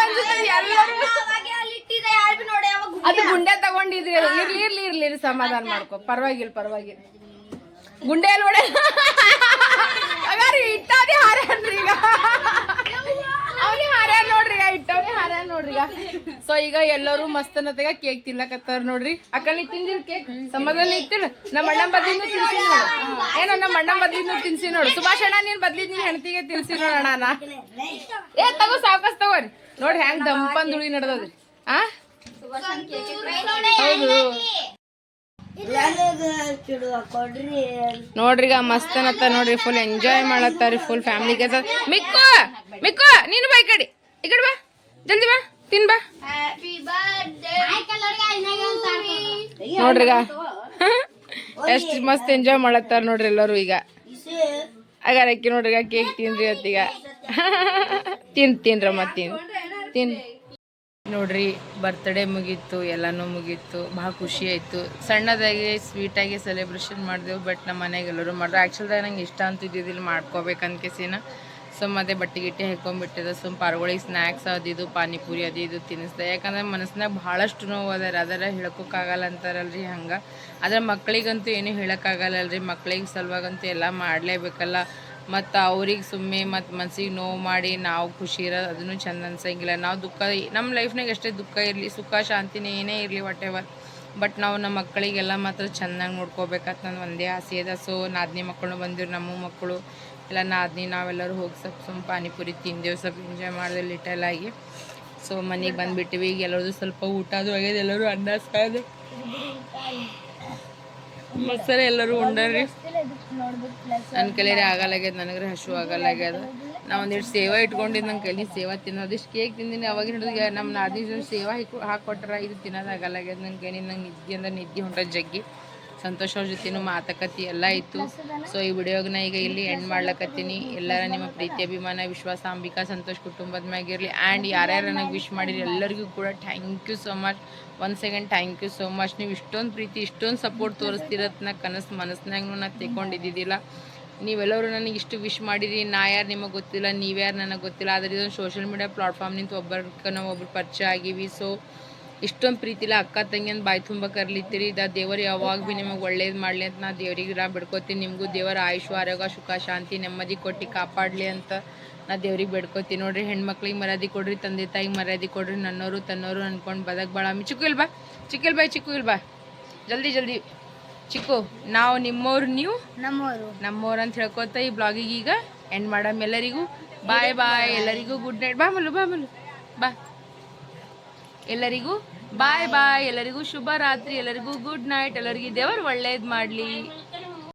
ಅದು ಗುಂಡೆ ತಗೊಂಡಿದ್ರಿ ಇರ್ಲಿ ಇರ್ಲಿ ಇರ್ಲಿ ಸಮಾಧಾನ ಮಾಡ್ಕೊ ಪರವಾಗಿಲ್ಲ ಪರವಾಗಿಲ್ಲ ಗುಂಡೆ ಹೊಡೆ. ಹಾಗಾದ್ರೆ ಇಟ್ಟಾದಿ ಹಾರ್ಯಾನ್ರಿ ಈಗ. ಅವನೇ ಹಾರ್ಯಾನ ನೋಡ್ರಿ ಈಗ ಇಟ್ಟವನೇ ಹಾರ್ಯಾನ ನೋಡ್ರಿ ಈಗ. ಸೊ ಈಗ ಎಲ್ಲರೂ ಮಸ್ತನತೆಗ ಕೇಕ್ ತಿನ್ಲಕತ್ತಾರ ನೋಡ್ರಿ. ಅಕ್ಕಲ್ಲಿ ತಿಂದಿರ್ ಕೇಕ್ ಸಮಾಧಾನ ಇತ್ತಿಲ್ಲ ನಮ್ಮ ಅಣ್ಣ ಬದ್ಲಿಂದ ತಿನ್ಸಿ ನೋಡು. ಏನ ನಮ್ಮ ಅಣ್ಣ ಬದ್ಲಿಂದ ತಿನ್ಸಿ ನೋಡು. ಸುಭಾಷ್ ಅಣ್ಣ ನೀನ್ ಬದ್ಲಿದ್ ನೀನ್ ಹೆಣ್ತಿಗೆ ತಿನ್ಸಿ ನೋಡೋಣ ನಾ ಏ ತಗೋ ಸಾಕಸ್ ತಗೋರಿ ನೋಡಿ ಹೆಂಗ್ ದಂಪನ್ ದುಳಿ ನಡ್ದದ್ರಿ. ಆ? ಹೌದು. ನೋಡ್ರಿ ಮಸ್ತ್ ಅನ್ನತ್ತ ನೋಡ್ರಿ ಫುಲ್ ಎಂಜಾಯ್ ಮಾಡತ್ತಾರಿ ಫುಲ್ ಫ್ಯಾಮಿಲಿ ಕೆಲಸ ಮಿಕ್ಕು ಮಿಕ್ಕು ನೀನು ಬಾ ಈ ಕಡೆ ಈ ಕಡೆ ಬಾ ಜಲ್ದಿ ಬಾ ತಿನ್ ಬಾ. ನೋಡ್ರಿಗ? ಎಷ್ಟು ಮಸ್ತ್ ಎಂಜಾಯ್ ಮಾಡತ್ತಾರ ನೋಡ್ರಿ ಎಲ್ಲರೂ ಈಗ. ಅಗಾರಕ್ಕಿ ನೋಡ್ರಿಗ ನೋಡ್ರಿ ಈಗ ಕೇಕ್ ತಿನ್ರಿ ಅತ್ತೀಗ. ತಿನ್ ತಿನ್ರಮ್ಮ ತಿನ್. ತಿನ್. ನೋಡ್ರಿ ಬರ್ತ್ಡೇ ಮುಗೀತು, ಎಲ್ಲನೂ ಮುಗೀತು ಭಾಳ ಖುಷಿ ಆಯಿತು. ಸಣ್ಣದಾಗಿ ಸ್ವೀಟಾಗಿ ಸೆಲೆಬ್ರೇಷನ್ ಮಾಡಿದೆವು ಬಟ್ ನಮ್ಮ ಮನೆಗೆ ಎಲ್ಲರೂ ಮಾಡಿದ್ರು. ಆ್ಯಕ್ಚುಲ್ದಾಗ ನಂಗೆ ಇಷ್ಟ ಅಂತ ಮಾಡ್ಕೋಬೇಕಂತ ಮಾಡ್ಕೋಬೇಕನ್ಕೇಸಿನ ಸೊ ಮತ್ತೆ ಬಟ್ಟೆ ಗಿಟ್ಟೆ ಹಾಕೊಂಡ್ಬಿಟ್ಟಿದೆ ಸುಮ್ ಪಾರ್ಗಳಿಗೆ ಸ್ನ್ಯಾಕ್ಸ್ ಅದು ಇದು, ಪಾನಿಪುರಿ ಅದು ಇದು ತಿನ್ನಿಸ್ದೆ ಯಾಕಂದ್ರೆ ಮನಸ್ಸಿನಾಗ ಭಾಳಷ್ಟು ನೋವು ಅದಾರ ಅದರ ಹೇಳ್ಕೊಕ್ಕಾಗಲ್ಲ ಅಂತಾರಲ್ರಿ ಹಂಗೆ. ಆದರೆ ಮಕ್ಕಳಿಗಂತೂ ಏನೂ ಹೇಳೋಕ್ಕಾಗಲ್ಲಲ್ರಿ ಮಕ್ಕಳಿಗೆ ಸಲುವಾಗಂತೂ ಎಲ್ಲ ಮಾಡಲೇಬೇಕಲ್ಲ. ಮತ್ತು ಅವ್ರಿಗೆ ಸುಮ್ಮನೆ ಮತ್ತು ಮನಸ್ಸಿಗೆ ನೋವು ಮಾಡಿ ನಾವು ಖುಷಿ ಇರೋದು, ಅದನ್ನು ಚಂದ ಅನ್ಸಂಗಿಲ್ಲ. ನಾವು ದುಃಖ ನಮ್ಮ ಲೈಫ್ನಾಗ ಎಷ್ಟೇ ದುಃಖ ಇರಲಿ, ಸುಖ, ಶಾಂತಿನೇ ಏನೇ ಇರಲಿ ವಾಟ್ ಎವರ್ ಬಟ್ ನಾವು ನಮ್ಮ ಮಕ್ಕಳಿಗೆಲ್ಲ ಮಾತ್ರ ಚೆನ್ನಾಗಿ ನೋಡ್ಕೋಬೇಕಂತ ನನ್ನ ಒಂದೇ ಆಸೆ ಇದೆ. ಸೊ ನಾದಿನಿ ಮಕ್ಕಳು ಬಂದಿರು, ನಮ್ಮ ಮಕ್ಕಳು ಎಲ್ಲ ನಾದಿನಿ, ನಾವೆಲ್ಲರೂ ಹೋಗಿ ಸ್ವಲ್ಪ ಸುಮ್ಮ ಪಾನಿಪುರಿ ತಿಂದೆವು, ಸ್ವಲ್ಪ ಎಂಜಾಯ್ ಮಾಡಿದೆ ಲಿಟಲ್ ಆಗಿ. ಸೊ ಮನೆಗೆ ಬಂದುಬಿಟ್ಟಿವಿ. ಈಗ ಎಲ್ಲರದು ಸ್ವಲ್ಪ ಊಟ ಅದು ಆಗ್ಯದ, ಎಲ್ಲರೂ ಅನ್ನ ಸಾಯ್ದು ಮಸ್ಸರ ಎಲ್ಲರೂ ಉಂಡ್ರಿ ನನ್ನ ಕೈಲಿ ಆಗಲ್ಲಾಗ್ಯದ, ನನಗ್ರೆ ಹಸು ಆಗಲ್ಲಾಗ್ಯದ. ನಾ ಒಂದಿಷ್ಟು ಸೇವಾ ಇಟ್ಕೊಂಡಿದ್ದು ನನ್ನ ಕೈಲಿ ಸೇವಾ ತಿನ್ನೋದಿಷ್ಟು ಕೇಕ್ ತಿಂದಿನಿ, ಅವಾಗ ಹಿಡಿದು ನಮ್ಮ ನಾದಿ ಸೇವಾ ಹಾಕಿ ಹಾಕೊಟ್ರ ಇದು ತಿನ್ನೋದು ಆಗಲ್ಲಾಗ್ಯದ. ನನ್ನ ಕೈಲಿ ನಂಗೆ ನಿದ್ದೆ ಅಂದ್ರೆ ನಿದ್ದೆ ಹೊಂಟ ಜಗ್ಗಿ. ಸಂತೋಷ್ ಅವ್ರ ಜೊತೆನೂ ಮಾತುಕತೆ ಎಲ್ಲ ಇತ್ತು. ಸೊ ಈ ವಿಡಿಯೋಗನ ಈಗ ಇಲ್ಲಿ ಎಂಡ್ ಮಾಡ್ಲಕತ್ತೀನಿ. ಎಲ್ಲರ ನಿಮ್ಮ ಪ್ರೀತಿ, ಅಭಿಮಾನ, ವಿಶ್ವಾಸ, ಅಂಬಿಕಾ, ಸಂತೋಷ್ ಕುಟುಂಬದ ಮ್ಯಾಗಿರಲಿ. ಆ್ಯಂಡ್ ಯಾರ್ಯಾರು ನನಗೆ ವಿಶ್ ಮಾಡಿರಿ ಎಲ್ಲರಿಗೂ ಕೂಡ thank you so much one second thank you so much ನೀವು ಇಷ್ಟೊಂದು ಪ್ರೀತಿ, ಇಷ್ಟೊಂದು ಸಪೋರ್ಟ್ ತೋರಿಸ್ತಿರತ್ ನಾ ಕನಸು ಮನಸ್ಸಿನಾಗೂ ನಾನು ತೆಕೊಂಡಿದ್ದಿದ್ದಿಲ್ಲ ನೀವೆಲ್ಲರೂ ನನಗೆ ಇಷ್ಟು ವಿಶ್ ಮಾಡಿರಿ. ನಾ ಯಾರು ನಿಮಗೆ ಗೊತ್ತಿಲ್ಲ ನೀವ್ಯಾರು ನನಗೆ ಗೊತ್ತಿಲ್ಲ. ಆದರೆ ಇದೊಂದು ಸೋಷಿಯಲ್ ಮೀಡಿಯಾ ಪ್ಲಾಟ್ಫಾರ್ಮ್ನಿಂದ ಒಬ್ಬರಿಗೆ ನಾವು ಒಬ್ರು ಪರಿಚಯ ಆಗೀವಿ. ಸೊ ಇಷ್ಟೊಂದು ಪ್ರೀತಿಲ ಅಕ್ಕ ತಂಗಿಯಂದು ಬಾಯಿ ತುಂಬ ಕರ್ಲಿತ್ತೀರಿ. ಇದ ದೇವರು ಯಾವಾಗ ಭೀ ನಿಮಗೆ ಒಳ್ಳೇದು ಮಾಡಲಿ ಅಂತ ನಾ ದೇವ್ರಿಗೆ ರಾ ಬಿಡ್ಕೋತೀನಿ. ನಿಮಗೂ ದೇವರ ಆಯುಷ್ ಆರೋಗ್ಯ ಸುಖ ಶಾಂತಿ ನೆಮ್ಮದಿ ಕೊಟ್ಟು ಕಾಪಾಡಲಿ ಅಂತ ನಾ ದೇವ್ರಿಗೆ ಬೇಡ್ಕೋತೀನಿ. ನೋಡ್ರಿ ಹೆಣ್ಮಕ್ಳಿಗೆ ಮರ್ಯಾದೆ ಕೊಡ್ರಿ ತಂದೆ ತಾಯಿಗೆ ಮರ್ಯಾದೆ ಕೊಡ್ರಿ ನನ್ನೋರು ತನ್ನೋರು ಅನ್ಕೊಂಡು ಬದಕ್ ಬಾಳ. ಚಿಕ್ಕು ಇಲ್ಬಾ? ಚಿಕ್ಕಿಲ್ ಬಾಯ್ ಚಿಕ್ಕು ಇಲ್ಬಾ? ಜಲ್ದಿ ಜಲ್ದಿ. ಚಿಕ್ಕು ನಾವು ನಿಮ್ಮವ್ರು ನೀವು ನಮ್ಮವರು ನಮ್ಮವ್ರು ಅಂತ ಹೇಳ್ಕೊತ ಈ ಬ್ಲಾಗಿಗೆ ಈಗ ಎಂಡ್ ಮಾಡಮ್ ಎಲ್ಲರಿಗೂ. ಬಾಯ್ ಬಾಯ್. ಎಲ್ಲರಿಗೂ ಗುಡ್ ನೈಟ್. ಬಾ ಮಲ್ಲು ಬಾ ಮಲ್ಲು. ಬಾ. ಎಲ್ಲರಿಗೂ ಬಾಯ್ ಬಾಯ್ ಎಲ್ಲರಿಗೂ ಶುಭ ರಾತ್ರಿ ಎಲ್ಲರಿಗೂ ಗುಡ್ ನೈಟ್ ಎಲ್ಲರಿಗೂ ದೇವರು ಒಳ್ಳೇದು ಮಾಡಲಿ.